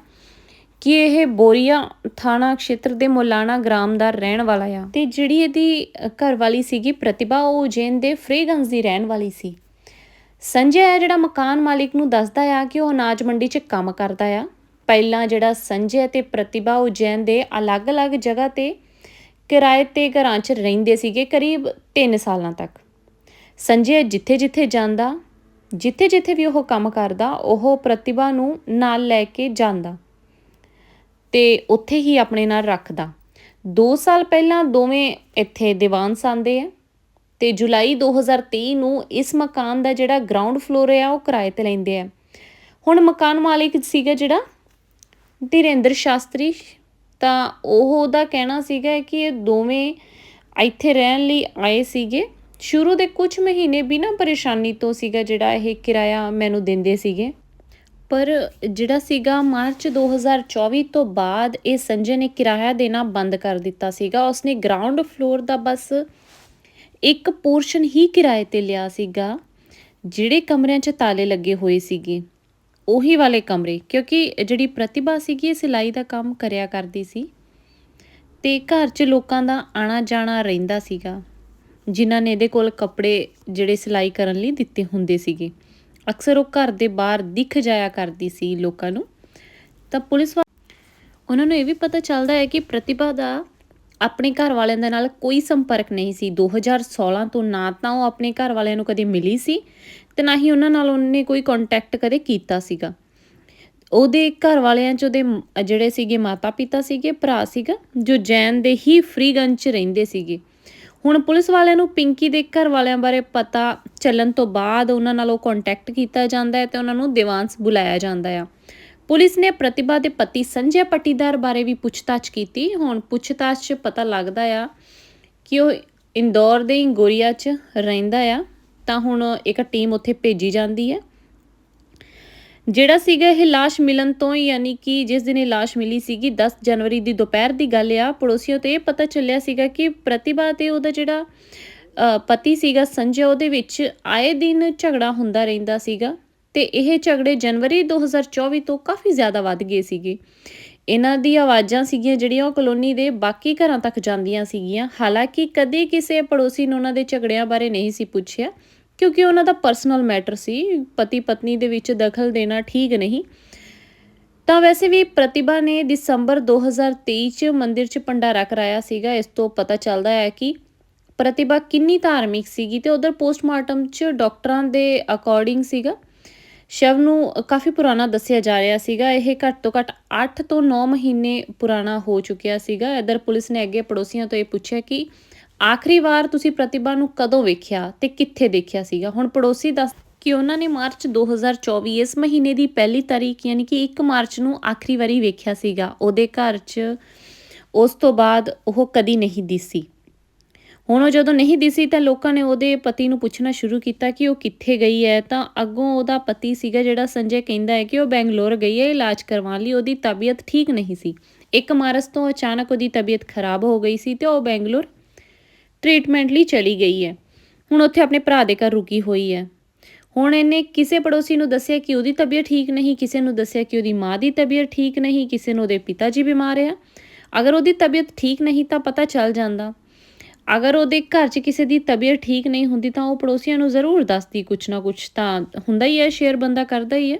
ਕਿ ਇਹ ਬੋਰੀਆ ਥਾਣਾ ਖੇਤਰ ਦੇ ਮੋਲਾਣਾ ਗ੍ਰਾਮ ਦਾ ਰਹਿਣ ਵਾਲਾ ਆ। ਤੇ ਜਿਹੜੀ ਇਹਦੀ ਘਰ ਵਾਲੀ ਸੀਗੀ ਪ੍ਰਤਿਭਾ, ਉਹ ਉਜੈਨ ਦੇ ਫਰੇਗੰਜ ਦੀ ਰਹਿਣ ਵਾਲੀ ਸੀ। ਸੰਜੇ ਆ ਜਿਹੜਾ ਮਕਾਨ ਮਾਲਿਕ ਨੂੰ ਦੱਸਦਾ ਆ ਕਿ ਉਹ ਅਨਾਜ ਮੰਡੀ 'ਚ ਕੰਮ ਕਰਦਾ ਆ। ਪਹਿਲਾਂ ਜਿਹੜਾ ਸੰਜੇ ਤੇ ਪ੍ਰਤਿਭਾ ਉਜੈਨ ਦੇ ਅਲੱਗ-ਅਲੱਗ ਜਗ੍ਹਾ ਤੇ ਕਿਰਾਏ ਤੇ ਘਰਾਂ 'ਚ ਰਹਿੰਦੇ ਸੀਗੇ ਕਰੀਬ 3 ਸਾਲਾਂ ਤੱਕ। ਸੰਜੇ ਜਿੱਥੇ-ਜਿੱਥੇ ਜਾਂਦਾ, ਜਿੱਥੇ-ਜਿੱਥੇ ਵੀ ਉਹ ਕੰਮ ਕਰਦਾ, ਉਹ ਪ੍ਰਤਿਭਾ ਨੂੰ ਨਾਲ ਲੈ ਕੇ ਜਾਂਦਾ ਤੇ ਉੱਥੇ ਹੀ ਆਪਣੇ ਨਾਲ ਰੱਖਦਾ। 2 ਸਾਲ ਪਹਿਲਾਂ ਦੋਵੇਂ ਇੱਥੇ ਦੀਵਾਨ ਸੰਦੇ ਆ ਤੇ ਜੁਲਾਈ 2023 ਨੂੰ ਇਸ ਮਕਾਨ ਦਾ ਜਿਹੜਾ ਗਰਾਊਂਡ ਫਲੋਰ ਹੈ ਉਹ ਕਿਰਾਏ ਤੇ ਲੈਂਦੇ ਆ। ਹੁਣ ਮਕਾਨ ਮਾਲਿਕ ਸੀਗਾ ਜਿਹੜਾ, ਧਿਰੇਂਦਰ ਸ਼ਾਸਤਰੀ ਤਾਂ ਉਹ ਉਹਦਾ ਕਹਿਣਾ ਸੀਗਾ ਕਿ ਇਹ ਦੋਵੇਂ ਇੱਥੇ ਰਹਿਣ ਲਈ ਆਏ ਸੀਗੇ। ਸ਼ੁਰੂ ਦੇ ਕੁਝ ਮਹੀਨੇ ਬਿਨਾਂ ਪਰੇਸ਼ਾਨੀ ਤੋਂ ਸੀਗਾ ਜਿਹੜਾ ਇਹ ਕਿਰਾਇਆ ਮੈਨੂੰ ਦਿੰਦੇ ਸੀਗੇ। ਪਰ ਜਿਹੜਾ ਸੀਗਾ ਮਾਰਚ 2024 ਤੋਂ ਬਾਅਦ ਇਹ ਸੰਜੇ ਨੇ ਕਿਰਾਇਆ ਦੇਣਾ ਬੰਦ ਕਰ ਦਿੱਤਾ ਸੀਗਾ। ਉਸਨੇ ਗਰਾਊਂਡ ਫਲੋਰ ਦਾ ਬਸ ਇੱਕ ਪੋਰਸ਼ਨ ਹੀ ਕਿਰਾਏ ਤੇ ਲਿਆ ਸੀਗਾ, ਜਿਹੜੇ ਕਮਰਿਆਂ 'ਚ ਤਾਲੇ ਲੱਗੇ ਹੋਏ ਸੀਗੇ। ਉਹੀ ਵਾਲੇ ਕਮਰੇ, ਕਿਉਂਕਿ ਜਿਹੜੀ ਪ੍ਰਤਿਭਾ ਸੀਗੀ, ਇਹ ਸਿਲਾਈ ਦਾ ਕੰਮ ਕਰਿਆ ਕਰਦੀ ਸੀ। ਤੇ ਘਰ 'ਚ ਲੋਕਾਂ ਦਾ ਆਣਾ ਜਾਣਾ ਰਹਿੰਦਾ ਸੀਗਾ, ਜਿਨ੍ਹਾਂ ਨੇ ਇਹਦੇ ਕੋਲ ਕੱਪੜੇ ਜਿਹੜੇ ਸਿਲਾਈ ਕਰਨ ਲਈ ਦਿੱਤੇ ਹੁੰਦੇ ਸੀਗੇ। ਅਕਸਰ ਉਹ ਘਰ ਦੇ ਬਾਹਰ ਦਿਖ ਜਾਇਆ ਕਰਦੀ ਸੀ ਲੋਕਾਂ ਨੂੰ। ਤਾਂ ਪੁਲਿਸ ਵਾ- ਉਹਨਾਂ ਨੂੰ ਇਹ ਵੀ ਪਤਾ ਚੱਲਦਾ ਹੈ ਕਿ ਪ੍ਰਤਿਭਾ ਦਾ ਆਪਣੇ ਘਰ ਵਾਲਿਆਂ ਦੇ ਨਾਲ ਕੋਈ ਸੰਪਰਕ ਨਹੀਂ ਸੀ। 2016 ਤੋਂ ਨਾ ਤਾਂ ਉਹ ਆਪਣੇ ਘਰ ਵਾਲਿਆਂ ਨੂੰ ਕਦੇ ਮਿਲੀ ਸੀ ਤੇ ਨਾ ਹੀ ਉਹਨਾਂ ਨਾਲ ਉਹਨੇ ਕੋਈ ਕੰਟੈਕਟ ਕਦੇ ਕੀਤਾ ਸੀਗਾ। ਉਹਦੇ ਘਰ ਵਾਲਿਆਂ ਚ ਉਹਦੇ ਜਿਹੜੇ ਸੀਗੇ ਮਾਤਾ ਪਿਤਾ ਸੀਗੇ, ਭਰਾ ਸੀਗਾ, ਜੋ ਜੈਨ ਦੇ ਹੀ ਫ੍ਰੀਗੰਜ ਚ ਰਹਿੰਦੇ ਸੀਗੇ। ਹੁਣ ਪੁਲਿਸ ਵਾਲਿਆਂ ਨੂੰ ਪਿੰਕੀ ਦੇ ਘਰ ਵਾਲਿਆਂ ਬਾਰੇ ਪਤਾ ਚੱਲਣ ਤੋਂ ਬਾਅਦ ਉਹਨਾਂ ਨਾਲ ਉਹ ਕੰਟੈਕਟ ਕੀਤਾ ਜਾਂਦਾ ਹੈ ਤੇ ਉਹਨਾਂ ਨੂੰ ਦਿਵਾਂਸ ਬੁਲਾਇਆ ਜਾਂਦਾ ਆ। ਪੁਲਿਸ ਨੇ ਪ੍ਰਤਿਭਾ ਦੇ ਪਤੀ ਸੰਜੇ ਪਟੀਦਾਰ ਬਾਰੇ ਵੀ ਪੁੱਛਤਾਛ ਕੀਤੀ। ਹੁਣ ਪੁੱਛਤਾਛ 'ਚ ਪਤਾ ਲੱਗਦਾ ਆ ਕਿ ਉਹ ਇੰਦੌਰ ਦੇ ਇੰਗੋਰੀਆ 'ਚ ਰਹਿੰਦਾ ਆ। ਤਾਂ ਹੁਣ ਇੱਕ ਟੀਮ ਉੱਥੇ ਭੇਜੀ ਜਾਂਦੀ ਹੈ, ਜਿਹੜਾ ਸੀਗਾ ਇਹ ਲਾਸ਼ ਮਿਲਣ ਤੋਂ ਯਾਨੀ ਕਿ ਜਿਸ ਦਿਨ ਇਹ ਲਾਸ਼ ਮਿਲੀ ਸੀਗੀ 10 ਜਨਵਰੀ ਦੀ ਦੁਪਹਿਰ ਦੀ ਗੱਲ ਆ। ਪੜੋਸੀਆਂ ਤੋਂ ਇਹ ਪਤਾ ਚੱਲਿਆ ਸੀਗਾ ਕਿ ਪ੍ਰਤਿਭਾ ਤੇ ਉਹਦਾ ਜਿਹੜਾ ਪਤੀ ਸੀਗਾ ਸੰਜੇ, ਉਹਦੇ ਵਿੱਚ ਆਏ ਦਿਨ ਝਗੜਾ ਹੁੰਦਾ ਰਹਿੰਦਾ ਸੀਗਾ। ਤੇ ਇਹ ਝਗੜੇ ਜਨਵਰੀ 2024 ਤੋਂ ਕਾਫੀ ਜ਼ਿਆਦਾ ਵੱਧ ਗਏ ਸੀਗੇ। ਇਹਨਾਂ ਦੀ ਆਵਾਜ਼ਾਂ ਸੀਗੀਆਂ ਜਿਹੜੀਆਂ ਉਹ ਕਲੋਨੀ ਦੇ ਬਾਕੀ ਘਰਾਂ ਤੱਕ ਜਾਂਦੀਆਂ ਸੀਗੀਆਂ। ਹਾਲਾਂਕਿ ਕਦੇ ਕਿਸੇ ਪੜੋਸੀ ਨੇ ਉਹਨਾਂ ਦੇ ਝਗੜਿਆਂ ਬਾਰੇ ਨਹੀਂ ਸੀ ਪੁੱਛਿਆ, ਕਿਉਂਕਿ ਉਹਨਾਂ ਦਾ ਪਰਸਨਲ ਮੈਟਰ ਸੀ ਪਤੀ ਪਤਨੀ ਦੇ ਵਿੱਚ ਦਖਲ ਦੇਣਾ ਠੀਕ ਨਹੀਂ। ਤਾਂ ਵੈਸੇ ਵੀ ਪ੍ਰਤਿਭਾ ਨੇ ਦਸੰਬਰ 2023 ਚ ਮੰਦਿਰ ਚ ਭੰਡਾਰਾ ਕਰਾਇਆ ਸੀਗਾ। ਇਸ ਤੋਂ ਪਤਾ ਚੱਲਦਾ ਹੈ ਕਿ ਪ੍ਰਤਿਭਾ ਕਿੰਨੀ ਧਾਰਮਿਕ ਸੀਗੀ ਤੇ ਉਧਰ ਪੋਸਟਮਾਰਟਮ ਚ ਡਾਕਟਰਾਂ ਦੇ ਅਕੋਰਡਿੰਗ ਸੀਗਾ। ਸ਼ਵ ਨੂੰ ਕਾਫੀ ਪੁਰਾਣਾ ਦੱਸਿਆ ਜਾ ਰਿਹਾ ਸੀਗਾ। ਇਹ ਘੱਟ ਤੋਂ ਘੱਟ 8 ਤੋਂ 9 ਮਹੀਨੇ ਪੁਰਾਣਾ ਹੋ ਚੁੱਕਿਆ ਸੀਗਾ। ਇਧਰ ਪੁਲਿਸ ਨੇ ਅੱਗੇ ਪੜੋਸੀਆਂ ਤੋਂ ਇਹ ਪੁੱਛਿਆ ਕਿ ਆਖਰੀ ਵਾਰ ਤੁਸੀਂ ਪ੍ਰਤਿਭਾ ਨੂੰ ਕਦੋਂ ਵੇਖਿਆ ਤੇ ਕਿੱਥੇ ਦੇਖਿਆ ਸੀਗਾ? ਹੁਣ ਪੜੋਸੀ ਦੱਸ ਕਿ ਉਹਨਾਂ ਨੇ ਮਾਰਚ 2024 ਇਸ ਮਹੀਨੇ ਦੀ ਪਹਿਲੀ ਤਾਰੀਖ, ਯਾਨੀ ਕਿ 1 ਮਾਰਚ ਨੂੰ ਆਖਰੀ ਵਾਰੀ ਵੇਖਿਆ ਸੀਗਾ। ਉਹਦੇ ਘਰ 'ਚ ਉਸ ਤੋਂ ਬਾਅਦ ਉਹ ਕਦੀ ਨਹੀਂ ਦਿਸੀ। ਹੁਣ ਉਹ ਜਦੋਂ ਨਹੀਂ ਦਿਸੀ ਤਾਂ ਲੋਕਾਂ ਨੇ ਉਹਦੇ ਪਤੀ ਨੂੰ ਪੁੱਛਣਾ ਸ਼ੁਰੂ ਕੀਤਾ ਕਿ ਉਹ ਕਿੱਥੇ ਗਈ ਹੈ। ਤਾਂ ਅੱਗੋਂ ਉਹਦਾ ਪਤੀ ਸੀਗਾ ਜਿਹੜਾ ਸੰਜੇ ਕਹਿੰਦਾ ਹੈ ਕਿ ਉਹ ਬੈਂਗਲੌਰ ਗਈ ਹੈ, ਇਲਾਜ ਕਰਵਾਉਣ ਲਈ। ਉਹਦੀ ਤਬੀਅਤ ਠੀਕ ਨਹੀਂ ਸੀ। 1 ਮਾਰਚ ਤੋਂ ਅਚਾਨਕ ਉਹਦੀ ਤਬੀਅਤ ਖਰਾਬ ਹੋ ਗਈ ਸੀ ਤੇ ਉਹ ਬੈਂਗਲੌਰ ਟ੍ਰੀਟਮੈਂਟ ਲਈ ਚਲੀ ਗਈ ਹੈ। ਹੁਣ ਉੱਥੇ ਆਪਣੇ ਭਰਾ ਦੇ ਘਰ ਰੁਕੀ ਹੋਈ ਹੈ। ਹੁਣ ਇਹਨੇ ਕਿਸੇ ਪੜੋਸੀ ਨੂੰ ਦੱਸਿਆ ਕਿ ਉਹਦੀ ਤਬੀਅਤ ਠੀਕ ਨਹੀਂ, ਕਿਸੇ ਨੂੰ ਦੱਸਿਆ ਕਿ ਉਹਦੀ ਮਾਂ ਦੀ ਤਬੀਅਤ ਠੀਕ ਨਹੀਂ, ਕਿਸੇ ਨੂੰ ਉਹਦੇ ਪਿਤਾ ਜੀ ਬਿਮਾਰ ਆ। ਅਗਰ ਉਹਦੀ ਤਬੀਅਤ ਠੀਕ ਨਹੀਂ ਤਾਂ ਪਤਾ ਚੱਲ ਜਾਂਦਾ। ਅਗਰ ਉਹਦੇ ਘਰ 'ਚ ਕਿਸੇ ਦੀ ਤਬੀਅਤ ਠੀਕ ਨਹੀਂ ਹੁੰਦੀ ਤਾਂ ਉਹ ਪੜੋਸੀਆਂ ਨੂੰ ਜ਼ਰੂਰ ਦੱਸਦੀ ਕੁਛ ਨਾ ਕੁਛ ਤਾਂ ਹੁੰਦਾ ਹੀ ਹੈ, ਸ਼ੇਅਰ ਬੰਦਾ ਕਰਦਾ ਹੀ ਹੈ।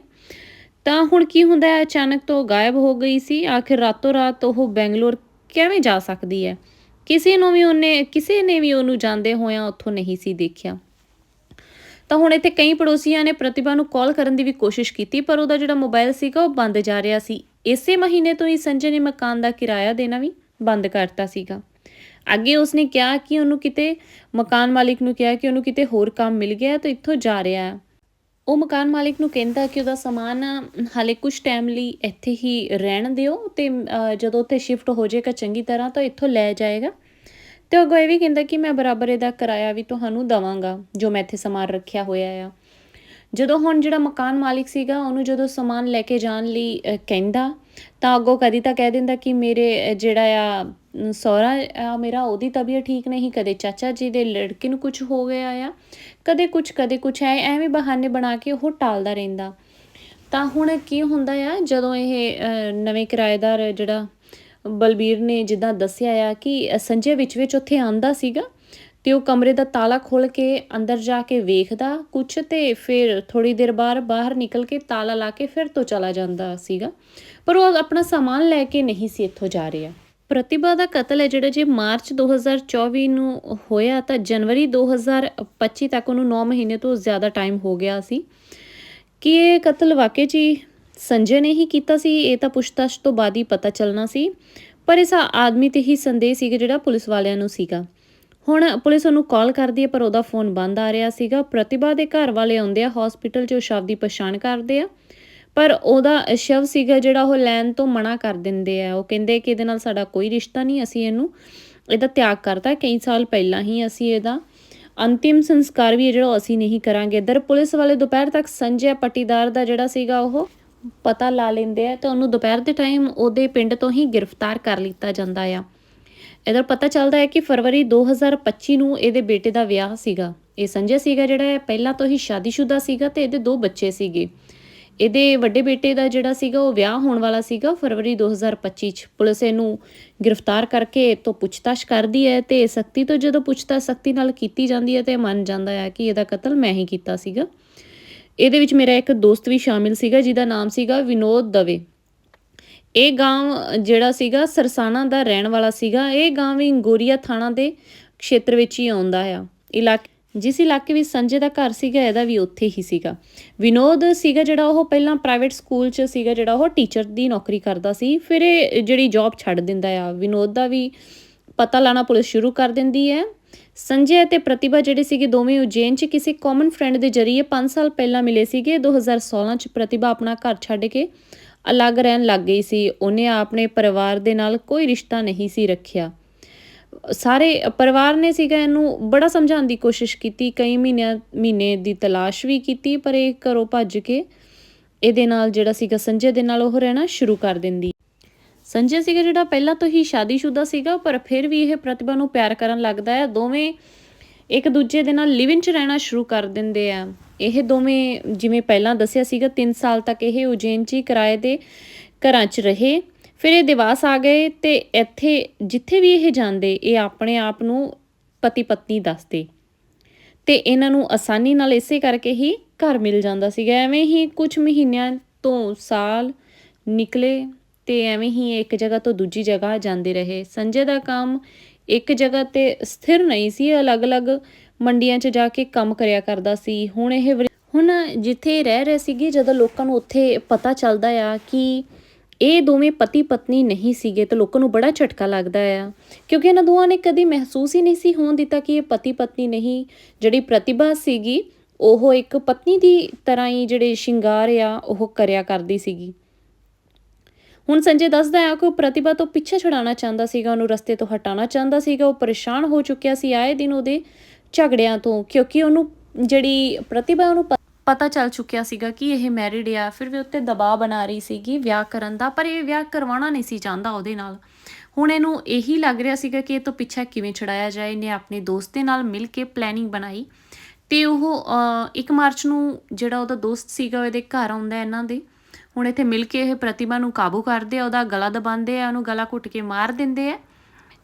ਤਾਂ ਹੁਣ ਕੀ ਹੁੰਦਾ ਹੈ, ਅਚਾਨਕ ਤੋਂ ਗਾਇਬ ਹੋ ਗਈ ਸੀ, ਆਖਿਰ ਰਾਤੋਂ ਰਾਤ ਉਹ ਬੈਂਗਲੌਰ ਕਿਵੇਂ ਜਾ ਸਕਦੀ ਹੈ? ਕਿਸੇ ਨੂੰ ਵੀ ਉਹਨੇ, ਕਿਸੇ ਨੇ ਵੀ ਉਹਨੂੰ ਜਾਂਦੇ ਹੋਇਆਂ ਉੱਥੋਂ ਨਹੀਂ ਸੀ ਦੇਖਿਆ। ਤਾਂ ਹੁਣ ਇੱਥੇ ਕਈ ਪੜੋਸੀਆਂ ਨੇ ਪ੍ਰਤਿਭਾ ਨੂੰ ਕਾਲ ਕਰਨ ਦੀ ਵੀ ਕੋਸ਼ਿਸ਼ ਕੀਤੀ, ਪਰ ਉਹਦਾ ਜਿਹੜਾ ਮੋਬਾਈਲ ਸੀਗਾ ਉਹ ਬੰਦ ਜਾ ਰਿਹਾ ਸੀ। ਇਸੇ ਮਹੀਨੇ ਤੋਂ ਹੀ ਸੰਜੇ ਨੇ ਮਕਾਨ ਦਾ ਕਿਰਾਇਆ ਦੇਣਾ ਵੀ ਬੰਦ ਕਰਤਾ ਸੀਗਾ। ਅੱਗੇ ਉਸਨੇ ਕਿਹਾ ਕਿ ਉਹਨੂੰ ਕਿਤੇ ਮਕਾਨ ਮਾਲਿਕ ਨੂੰ ਕਿਹਾ ਕਿ ਉਹਨੂੰ ਕਿਤੇ ਹੋਰ ਕੰਮ ਮਿਲ ਗਿਆ ਤਾਂ ਇੱਥੋਂ ਜਾ ਰਿਹਾ ਹੈ। ਉਹ ਮਕਾਨ ਮਾਲਿਕ ਨੂੰ ਕਹਿੰਦਾ ਕਿ ਉਹਦਾ ਸਮਾਨ ਹਾਲੇ ਕੁਝ ਟਾਈਮ ਲਈ ਇੱਥੇ ਹੀ ਰਹਿਣ ਦਿਓ ਤੇ ਜਦੋਂ ਉੱਥੇ ਸ਼ਿਫਟ ਹੋ ਜਾਏਗਾ ਚੰਗੀ ਤਰ੍ਹਾਂ ਤਾਂ ਇੱਥੋਂ ਲੈ ਜਾਏਗਾ। ਤੇ ਉਹ ਇਹ ਵੀ ਕਹਿੰਦਾ ਕਿ ਮੈਂ ਬਰਾਬਰ ਇਹਦਾ ਕਿਰਾਇਆ ਵੀ ਤੁਹਾਨੂੰ ਦਵਾਂਗਾ, ਜੋ ਮੈਂ ਇੱਥੇ ਸਮਾਨ ਰੱਖਿਆ ਹੋਇਆ ਆ। ਜਦੋਂ ਹੁਣ ਜਿਹੜਾ ਮਕਾਨ ਮਾਲਿਕ ਸੀਗਾ, ਉਹਨੂੰ ਜਦੋਂ ਸਮਾਨ ਲੈ ਕੇ ਜਾਣ ਲਈ ਕਹਿੰਦਾ, ਤਾਂ ਅੱਗੋਂ ਕਦੀ ਤਾਂ ਕਹਿ ਦਿੰਦਾ ਕਿ ਮੇਰੇ ਜਿਹੜਾ ਆ ਸੋਹਰਾ ਮੇਰਾ ਉਹਦੀ ਤਬੀਅਤ ਠੀਕ ਨਹੀਂ, ਕਦੇ ਚਾਚਾ ਜੀ ਦੇ ਲੜਕੇ ਨੂੰ ਕੁਝ ਹੋ ਗਿਆ ਆ, ਕਦੇ ਕੁਝ ਕਦੇ ਕੁਝ ਐ, ਐਵੇਂ ਬਹਾਨੇ ਬਣਾ ਕੇ ਉਹ ਟਾਲਦਾ ਰਹਿੰਦਾ। ਤਾਂ ਹੁਣ ਕੀ ਹੁੰਦਾ ਆ, ਜਦੋਂ ਇਹ ਨਵੇਂ ਕਿਰਾਏਦਾਰ ਜਿਹੜਾ ਬਲਬੀਰ ਨੇ ਜਿੱਦਾਂ ਦੱਸਿਆ ਆ ਕਿ ਸੰਜੇ ਵਿੱਚ ਵਿੱਚ ਉੱਥੇ ਆਂਦਾ ਸੀਗਾ ਤੇ ਉਹ ਕਮਰੇ ਦਾ ਤਾਲਾ ਖੋਲ ਕੇ ਅੰਦਰ ਜਾ ਕੇ ਵੇਖਦਾ ਕੁਛ ਤੇ ਫਿਰ ਥੋੜੀ ਦੇਰ ਬਾਅਦ ਬਾਹਰ ਨਿਕਲ ਕੇ ਤਾਲਾ ਲਾ ਕੇ ਫਿਰ ਤੋਂ ਚਲਾ ਜਾਂਦਾ ਸੀਗਾ। ਪਰ ਉਹ ਆਪਣਾ ਸਾਮਾਨ ਲੈ ਕੇ ਨਹੀਂ ਸੀ ਇੱਥੋਂ ਜਾ ਰਿਹਾ। ਪ੍ਰਤਿਭਾ ਦਾ ਕਤਲ ਹੈ ਜਿਹੜਾ ਜੇ ਮਾਰਚ 2024 ਨੂੰ ਹੋਇਆ ਤਾਂ ਜਨਵਰੀ 2025 ਤੱਕ ਉਹਨੂੰ 9 ਮਹੀਨੇ ਤੋਂ ਜ਼ਿਆਦਾ ਟਾਈਮ ਹੋ ਗਿਆ ਸੀ। ਕਿ ਇਹ ਕਤਲ ਵਾਕਈ 'ਚ ਹੀ ਸੰਜੇ ਨੇ ਹੀ ਕੀਤਾ ਸੀ? ਇਹ ਤਾਂ ਪੁੱਛਤਾਛ ਤੋਂ ਬਾਅਦ ਹੀ ਪਤਾ ਚੱਲਣਾ ਸੀ। ਪਰ ਇਸ ਆਦਮੀ ਤੇ ਹੀ ਸੰਦੇਹ ਸੀਗਾ ਜਿਹੜਾ ਪੁਲਿਸ ਵਾਲਿਆਂ ਨੂੰ ਸੀਗਾ। ਹੁਣ ਪੁਲਿਸ ਉਹਨੂੰ ਕਾਲ ਕਰਦੀ ਹੈ ਪਰ ਉਹਦਾ ਫੋਨ ਬੰਦ ਆ ਰਿਹਾ ਸੀਗਾ। ਪ੍ਰਤਿਭਾ ਦੇ ਘਰ ਵਾਲੇ ਆਉਂਦੇ ਆ ਹਸਪੀਟਲ 'ਚ, ਉਹ ਸ਼ਵ ਦੀ ਪਛਾਣ ਕਰਦੇ ਆ। ਪਰ ਉਹਦਾ ਸ਼ਵ ਸੀਗਾ ਜਿਹੜਾ ਉਹ ਲੈਣ ਤੋਂ ਮਨਾ ਕਰ ਦਿੰਦੇ ਆ। ਉਹ ਕਹਿੰਦੇ ਕਿ ਇਹਦੇ ਨਾਲ ਸਾਡਾ ਕੋਈ ਰਿਸ਼ਤਾ ਨਹੀਂ, ਅਸੀਂ ਇਹਨੂੰ ਇਹਦਾ ਤਿਆਗ ਕਰਤਾ। ਕਈ ਸਾਲ ਪਹਿਲਾਂ ਹੀ ਅਸੀਂ ਇਹਦਾ ਅੰਤਿਮ ਸੰਸਕਾਰ ਵੀ ਜਿਹੜਾ ਅਸੀਂ ਨਹੀਂ ਕਰਾਂਗੇ। ਇਧਰ ਪੁਲਿਸ ਵਾਲੇ ਦੁਪਹਿਰ ਤੱਕ ਸੰਜੇ ਪਟੀਦਾਰ ਦਾ ਜਿਹੜਾ ਸੀਗਾ ਉਹ ਪਤਾ ਲਾ ਲੈਂਦੇ ਆ ਤੇ ਉਹਨੂੰ ਦੁਪਹਿਰ ਦੇ ਟਾਈਮ ਉਹਦੇ ਪਿੰਡ ਤੋਂ ਹੀ ਗ੍ਰਿਫਤਾਰ ਕਰ ਲਿੱਤਾ ਜਾਂਦਾ ਆ। ਇਧਰ ਪਤਾ ਚੱਲਦਾ ਹੈ ਕਿ ਫਰਵਰੀ 2025 ਨੂੰ ਇਹਦੇ ਬੇਟੇ ਦਾ ਵਿਆਹ ਸੀਗਾ। ਇਹ ਸੰਜੇ ਸੀਗਾ ਜਿਹੜਾ ਪਹਿਲਾਂ ਤੋਂ ਹੀ ਸ਼ਾਦੀशुदा ਸੀਗਾ ਤੇ ਇਹਦੇ ਦੋ ਬੱਚੇ ਸੀਗੇ। ਇਹਦੇ ਵੱਡੇ ਬੇਟੇ ਦਾ ਜਿਹੜਾ ਸੀਗਾ, ਉਹ ਵਿਆਹ ਹੋਣ ਵਾਲਾ ਸੀਗਾ ਫਰਵਰੀ 2025 ਚ। ਪੁਲਿਸ ਇਹਨੂੰ ਗ੍ਰਿਫਤਾਰ ਕਰਕੇ ਤੋਂ ਪੁੱਛਤਾਛ ਕਰਦੀ ਹੈ ਤੇ ਸਖਤੀ ਤੋਂ ਜਦੋਂ ਪੁੱਛਤਾਛ ਸਖਤੀ ਨਾਲ ਕੀਤੀ ਜਾਂਦੀ ਹੈ ਤੇ ਮੰਨ ਜਾਂਦਾ ਹੈ ਕਿ ਇਹਦਾ ਕਤਲ ਮੈਂ ਹੀ ਕੀਤਾ ਸੀਗਾ। ਇਹਦੇ ਵਿੱਚ ਮੇਰਾ ਇੱਕ ਦੋਸਤ ਵੀ ਸ਼ਾਮਿਲ ਸੀਗਾ, ਜਿਹਦਾ ਨਾਮ ਸੀਗਾ ਵਿਨੋਦ ਦਵੇ। ਇਹ ਗਾਂਵ ਜਿਹੜਾ ਸੀਗਾ ਸਰਸਾਨਾ ਦਾ ਰਹਿਣ ਵਾਲਾ ਸੀਗਾ, ਇਹ ਗਾਂਵ ਵੀ ਗੋਰੀਆ ਥਾਣਾ ਦੇ ਖੇਤਰ ਵਿੱਚ ਹੀ ਆਉਂਦਾ ਆ। ਇਲਾਕੇ ਜਿਸ ਇਲਾਕੇ ਵਿੱਚ ਸੰਜੇ ਦਾ ਘਰ ਸੀਗਾ, ਇਹਦਾ ਵੀ ਉੱਥੇ ਹੀ ਸੀਗਾ। ਵਿਨੋਦ ਸੀਗਾ ਜਿਹੜਾ ਉਹ ਪਹਿਲਾਂ ਪ੍ਰਾਈਵੇਟ ਸਕੂਲ 'ਚ ਸੀਗਾ, ਜਿਹੜਾ ਉਹ ਟੀਚਰ ਦੀ ਨੌਕਰੀ ਕਰਦਾ ਸੀ। ਫਿਰ ਇਹ ਜਿਹੜੀ ਜੌਬ ਛੱਡ ਦਿੰਦਾ ਆ, ਵਿਨੋਦ ਦਾ ਵੀ ਪਤਾ ਲਾਣਾ ਪੁਲਿਸ ਸ਼ੁਰੂ ਕਰ ਦਿੰਦੀ ਹੈ। ਸੰਜੇ ਅਤੇ ਪ੍ਰਤਿਭਾ ਜਿਹੜੇ ਸੀਗੇ, ਦੋਵੇਂ ਉਜੈਨ 'ਚ ਕਿਸੇ ਕਾਮਨ ਫਰੈਂਡ ਦੇ ਜਰੀਏ 5 ਸਾਲ ਪਹਿਲਾਂ ਮਿਲੇ ਸੀਗੇ। 2016 'ਚ ਪ੍ਰਤਿਭਾ ਆਪਣਾ ਘਰ ਛੱਡ ਕੇ ਅਲੱਗ ਰਹਿਣ ਲੱਗ ਗਈ ਸੀ। ਉਹਨੇ ਆਪਣੇ ਪਰਿਵਾਰ ਦੇ ਨਾਲ ਕੋਈ ਰਿਸ਼ਤਾ ਨਹੀਂ ਸੀ ਰੱਖਿਆ। ਸਾਰੇ ਪਰਿਵਾਰ ਨੇ ਸੀਗਾ ਇਹਨੂੰ ਬੜਾ ਸਮਝਾਉਣ ਦੀ ਕੋਸ਼ਿਸ਼ ਕੀਤੀ, ਕਈ ਮਹੀਨਿਆਂ, ਮਹੀਨੇ ਦੀ ਤਲਾਸ਼ ਵੀ ਕੀਤੀ, ਪਰ ਇਹ ਘਰੋਂ ਭੱਜ ਕੇ ਇਹਦੇ ਨਾਲ ਜਿਹੜਾ ਸੀਗਾ ਸੰਜੇ ਦੇ ਨਾਲ ਉਹ ਰਹਿਣਾ ਸ਼ੁਰੂ ਕਰ ਦਿੰਦੀ। ਸੰਜੇ ਸੀਗਾ ਜਿਹੜਾ ਪਹਿਲਾਂ ਤੋਂ ਹੀ ਸ਼ਾਦੀशुदा ਸੀਗਾ, ਪਰ ਫਿਰ ਵੀ ਇਹ ਪ੍ਰਤਿਭਾ ਨੂੰ ਪਿਆਰ ਕਰਨ ਲੱਗਦਾ ਹੈ। ਦੋਵੇਂ ਇੱਕ ਦੂਜੇ ਦੇ ਨਾਲ ਲਿਵ ਇਨ ਚ ਰਹਿਣਾ ਸ਼ੁਰੂ ਕਰ ਦਿੰਦੇ ਆ। ਇਹ ਦੋਵੇਂ ਜਿਵੇਂ ਪਹਿਲਾਂ ਦੱਸਿਆ ਸੀਗਾ 3 ਸਾਲ ਤੱਕ ਇਹ ਉਜੈਨ ਚ ਕਿਰਾਏ ਦੇ ਘਰਾਂ 'ਚ ਰਹੇ। ਫਿਰ ਇਹ ਦਿਵਾਸ ਆ ਗਏ ਤੇ ਇੱਥੇ ਜਿੱਥੇ ਵੀ ਇਹ ਜਾਂਦੇ, ਇਹ ਆਪਣੇ ਆਪ ਨੂੰ ਪਤੀ ਪਤਨੀ ਦੱਸਦੇ। ਤੇ ਇਹਨਾਂ ਨੂੰ ਆਸਾਨੀ ਨਾਲ ਇਸੇ ਕਰਕੇ ਹੀ ਘਰ ਮਿਲ ਜਾਂਦਾ ਸੀਗਾ। ਐਵੇਂ ਹੀ ਕੁਝ ਮਹੀਨਿਆਂ ਤੋਂ ਸਾਲ ਨਿਕਲੇ ਤੇ ਐਵੇਂ ਹੀ ਇੱਕ ਜਗ੍ਹਾ ਤੋਂ ਦੂਜੀ ਜਗ੍ਹਾ ਜਾਂਦੇ ਰਹੇ। ਸੰਜੇ ਦਾ ਕੰਮ ਇੱਕ ਜਗ੍ਹਾ ਤੇ ਸਥਿਰ ਨਹੀਂ ਸੀ। ਅਲੱਗ-ਅਲੱਗ ਮੰਡੀਆਂ 'ਚ ਜਾ ਕੇ ਕੰਮ ਕਰਿਆ ਕਰਦਾ ਸੀ। ਹੁਣ ਇਹ ਹੁਣ ਜਿੱਥੇ ਰਹਿ ਰਹੇ ਸੀਗੇ, ਜਦੋਂ ਲੋਕਾਂ ਨੂੰ ਉੱਥੇ ਪਤਾ ਚੱਲਦਾ ਆ ਕਿ ਇਹ ਦੋਵੇਂ ਪਤੀ ਪਤਨੀ ਨਹੀਂ ਸੀਗੇ ਤਾਂ ਲੋਕਾਂ ਨੂੰ ਬੜਾ ਝਟਕਾ ਲੱਗਦਾ ਆ। ਕਿਉਂਕਿ ਇਹਨਾਂ ਦੋਵਾਂ ਨੇ ਕਦੀ ਮਹਿਸੂਸ ਹੀ ਨਹੀਂ ਸੀ ਹੋਣ ਦਿੱਤਾ ਕਿ ਇਹ ਪਤੀ ਪਤਨੀ ਨਹੀਂ। ਜਿਹੜੀ ਪ੍ਰਤਿਭਾ ਸੀਗੀ, ਉਹ ਇੱਕ ਪਤਨੀ ਦੀ ਤਰ੍ਹਾਂ ਹੀ ਜਿਹੜੇ ਸ਼ਿੰਗਾਰ ਆ, ਉਹ ਕਰਿਆ ਕਰਦੀ ਸੀਗੀ। ਹੁਣ ਸੰਜੇ ਦੱਸਦਾ ਹੈ ਕਿ ਉਹ ਪ੍ਰਤਿਭਾ ਤੋਂ ਪਿੱਛੇ ਛੁਡਾਉਣਾ ਚਾਹੁੰਦਾ ਸੀਗਾ, ਉਹਨੂੰ ਰਸਤੇ ਤੋਂ ਹਟਾਉਣਾ ਚਾਹੁੰਦਾ ਸੀਗਾ। ਉਹ ਪਰੇਸ਼ਾਨ ਹੋ ਚੁੱਕਿਆ ਸੀ ਆਏ ਦਿਨ ਉਹਦੇ ਝਗੜਿਆਂ ਤੋਂ, ਕਿਉਂਕਿ ਉਹਨੂੰ ਜਿਹੜੀ ਪ੍ਰਤਿਭਾ ਉਹਨੂੰ ਪਤਾ ਚੱਲ ਚੁੱਕਿਆ ਸੀਗਾ ਕਿ ਇਹ ਮੈਰਿਡ ਆ, ਫਿਰ ਵੀ ਉੱਤੇ ਦਬਾਅ ਬਣਾ ਰਹੀ ਸੀਗੀ ਵਿਆਹ ਕਰਨ ਦਾ, ਪਰ ਇਹ ਵਿਆਹ ਕਰਵਾਉਣਾ ਨਹੀਂ ਸੀ ਚਾਹੁੰਦਾ ਉਹਦੇ ਨਾਲ। ਹੁਣ ਇਹਨੂੰ ਇਹੀ ਲੱਗ ਰਿਹਾ ਸੀਗਾ ਕਿ ਇਹ ਤੋਂ ਪਿੱਛਾ ਕਿਵੇਂ ਛੁਡਾਇਆ ਜਾਏ, ਇਹਨੇ ਆਪਣੇ ਦੋਸਤ ਦੇ ਨਾਲ ਮਿਲ ਕੇ ਪਲੈਨਿੰਗ ਬਣਾਈ। ਤੇ ਉਹ 1 ਮਾਰਚ ਨੂੰ ਜਿਹੜਾ ਉਹਦਾ ਦੋਸਤ ਸੀਗਾ, ਉਹਦੇ ਘਰ ਆਉਂਦਾ ਇਹਨਾਂ ਦੇ। ਹੁਣ ਇੱਥੇ ਮਿਲ ਕੇ ਇਹ ਪ੍ਰਤਿਭਾ ਨੂੰ ਕਾਬੂ ਕਰਦੇ ਆ, ਉਹਦਾ ਗਲਾ ਦਬਾਉਂਦੇ ਆ, ਉਹਨੂੰ ਗਲਾ ਘੁੱਟ ਕੇ ਮਾਰ ਦਿੰਦੇ ਆ।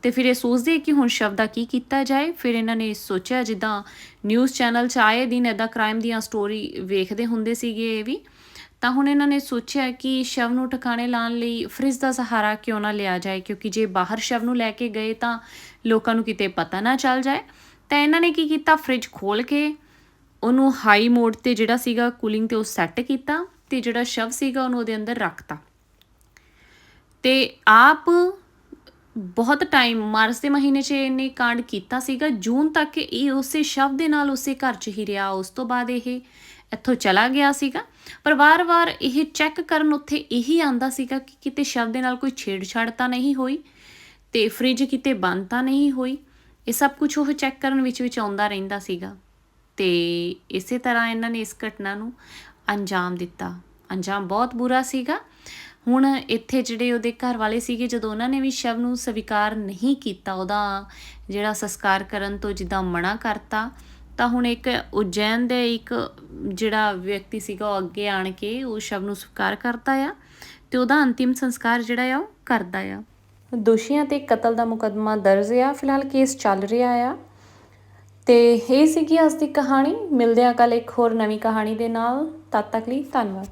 ਤੇ ਫਿਰ ਇਹ ਸੋਚਦੇ ਕਿ ਹੁਣ ਸ਼ਵ ਦਾ ਕੀ ਕੀਤਾ ਜਾਏ। ਫਿਰ ਇਹਨਾਂ ਨੇ ਸੋਚਿਆ, ਜਿੱਦਾਂ ਨਿਊਜ਼ ਚੈਨਲ 'ਚ ਆਏ ਦਿਨ ਇਦਾਂ ਕ੍ਰਾਈਮ ਦੀਆਂ ਸਟੋਰੀ ਵੇਖਦੇ ਹੁੰਦੇ ਸੀਗੇ ਇਹ ਵੀ, ਤਾਂ ਹੁਣ ਇਹਨਾਂ ਨੇ ਸੋਚਿਆ ਕਿ ਸ਼ਵ ਨੂੰ ਟਿਕਾਣੇ ਲਾਉਣ ਲਈ ਫ੍ਰਿਜ ਦਾ ਸਹਾਰਾ ਕਿਉਂ ਨਾ ਲਿਆ ਜਾਏ, ਕਿਉਂਕਿ ਜੇ ਬਾਹਰ ਸ਼ਵ ਨੂੰ ਲੈ ਕੇ ਗਏ ਤਾਂ ਲੋਕਾਂ ਨੂੰ ਕਿਤੇ ਪਤਾ ਨਾ ਚੱਲ ਜਾਏ। ਤਾਂ ਇਹਨਾਂ ਨੇ ਕੀ ਕੀਤਾ? ਫ੍ਰਿਜ ਖੋਲ ਕੇ ਉਹਨੂੰ ਹਾਈ ਮੋਡ ਤੇ ਜਿਹੜਾ ਸੀਗਾ ਕੂਲਿੰਗ ਤੇ ਉਹ ਸੈੱਟ ਕੀਤਾ ਤੇ ਜਿਹੜਾ ਸ਼ਵ ਸੀਗਾ ਉਹਨੂੰ ਉਹਦੇ ਅੰਦਰ ਰੱਖਤਾ। ਤੇ ਆਪ ਬਹੁਤ ਟਾਈਮ ਮਾਰਚ ਦੇ ਮਹੀਨੇ 'ਚ ਇਹਨੇ ਕਾਂਡ ਕੀਤਾ ਸੀਗਾ। ਜੂਨ ਤੱਕ ਇਹ ਉਸੇ ਸ਼ਵ ਦੇ ਨਾਲ ਉਸੇ ਘਰ 'ਚ ਹੀ ਰਿਹਾ। ਉਸ ਤੋਂ ਬਾਅਦ ਇਹ ਇੱਥੋਂ ਚਲਾ ਗਿਆ ਸੀਗਾ। ਪਰ ਵਾਰ-ਵਾਰ ਇਹ ਚੈੱਕ ਕਰਨ ਉੱਥੇ ਇਹੀ ਆਂਦਾ ਸੀਗਾ ਕਿ ਕਿਤੇ ਸ਼ਵ ਦੇ ਨਾਲ ਕੋਈ ਛੇੜਛਾੜ ਤਾਂ ਨਹੀਂ ਹੋਈ ਤੇ ਫ੍ਰਿਜ ਕਿਤੇ ਬੰਦ ਤਾਂ ਨਹੀਂ ਹੋਈ। ਇਹ ਸਭ ਕੁਝ ਉਹ ਚੈੱਕ ਕਰਨ ਵਿੱਚ ਵਿੱਚ ਆਉਂਦਾ ਰਹਿੰਦਾ ਸੀਗਾ। ਤੇ ਇਸੇ ਤਰ੍ਹਾਂ ਇਹਨਾਂ ਨੇ ਇਸ ਘਟਨਾ ਨੂੰ ਅੰਜਾਮ ਦਿੱਤਾ। ਅੰਜਾਮ ਬਹੁਤ ਬੁਰਾ ਸੀਗਾ। ਹੁਣ ਇੱਥੇ ਜਿਹੜੇ ਉਹਦੇ ਘਰ ਵਾਲੇ ਸੀਗੇ, ਜਦੋਂ ਉਹਨਾਂ ਨੇ ਵੀ ਸ਼ਵ ਨੂੰ ਸਵੀਕਾਰ ਨਹੀਂ ਕੀਤਾ ਉਹਦਾ ਜਿਹੜਾ ਸੰਸਕਾਰ ਕਰਨ ਤੋਂ ਜਿੱਦਾਂ ਮਨਾ ਕਰਤਾ, ਤਾਂ ਹੁਣ ਇੱਕ ਉਜੈਨ ਦੇ ਇੱਕ ਜਿਹੜਾ ਵਿਅਕਤੀ ਸੀਗਾ ਉਹ ਅੱਗੇ ਆਣ ਕੇ ਉਹ ਸ਼ਵ ਨੂੰ ਸਵੀਕਾਰ ਕਰਦਾ ਆ ਤੇ ਉਹਦਾ ਅੰਤਿਮ ਸੰਸਕਾਰ ਜਿਹੜਾ ਆ ਉਹ ਕਰਦਾ ਆ। ਦੋਸ਼ੀਆਂ ਤੇ ਕਤਲ ਦਾ ਮੁਕੱਦਮਾ ਦਰਜ ਆ, ਫਿਲਹਾਲ ਕੇਸ ਚੱਲ ਰਿਹਾ ਆ। ਤੇ ਇਹ ਸੀਗੀ ਅੱਜ ਦੀ ਕਹਾਣੀ। ਮਿਲਦੇ ਆ ਕੱਲ ਇੱਕ ਹੋਰ ਨਵੀਂ ਕਹਾਣੀ ਦੇ ਨਾਲ। ਤਦ ਤੱਕ ਲਈ ਧੰਨਵਾਦ।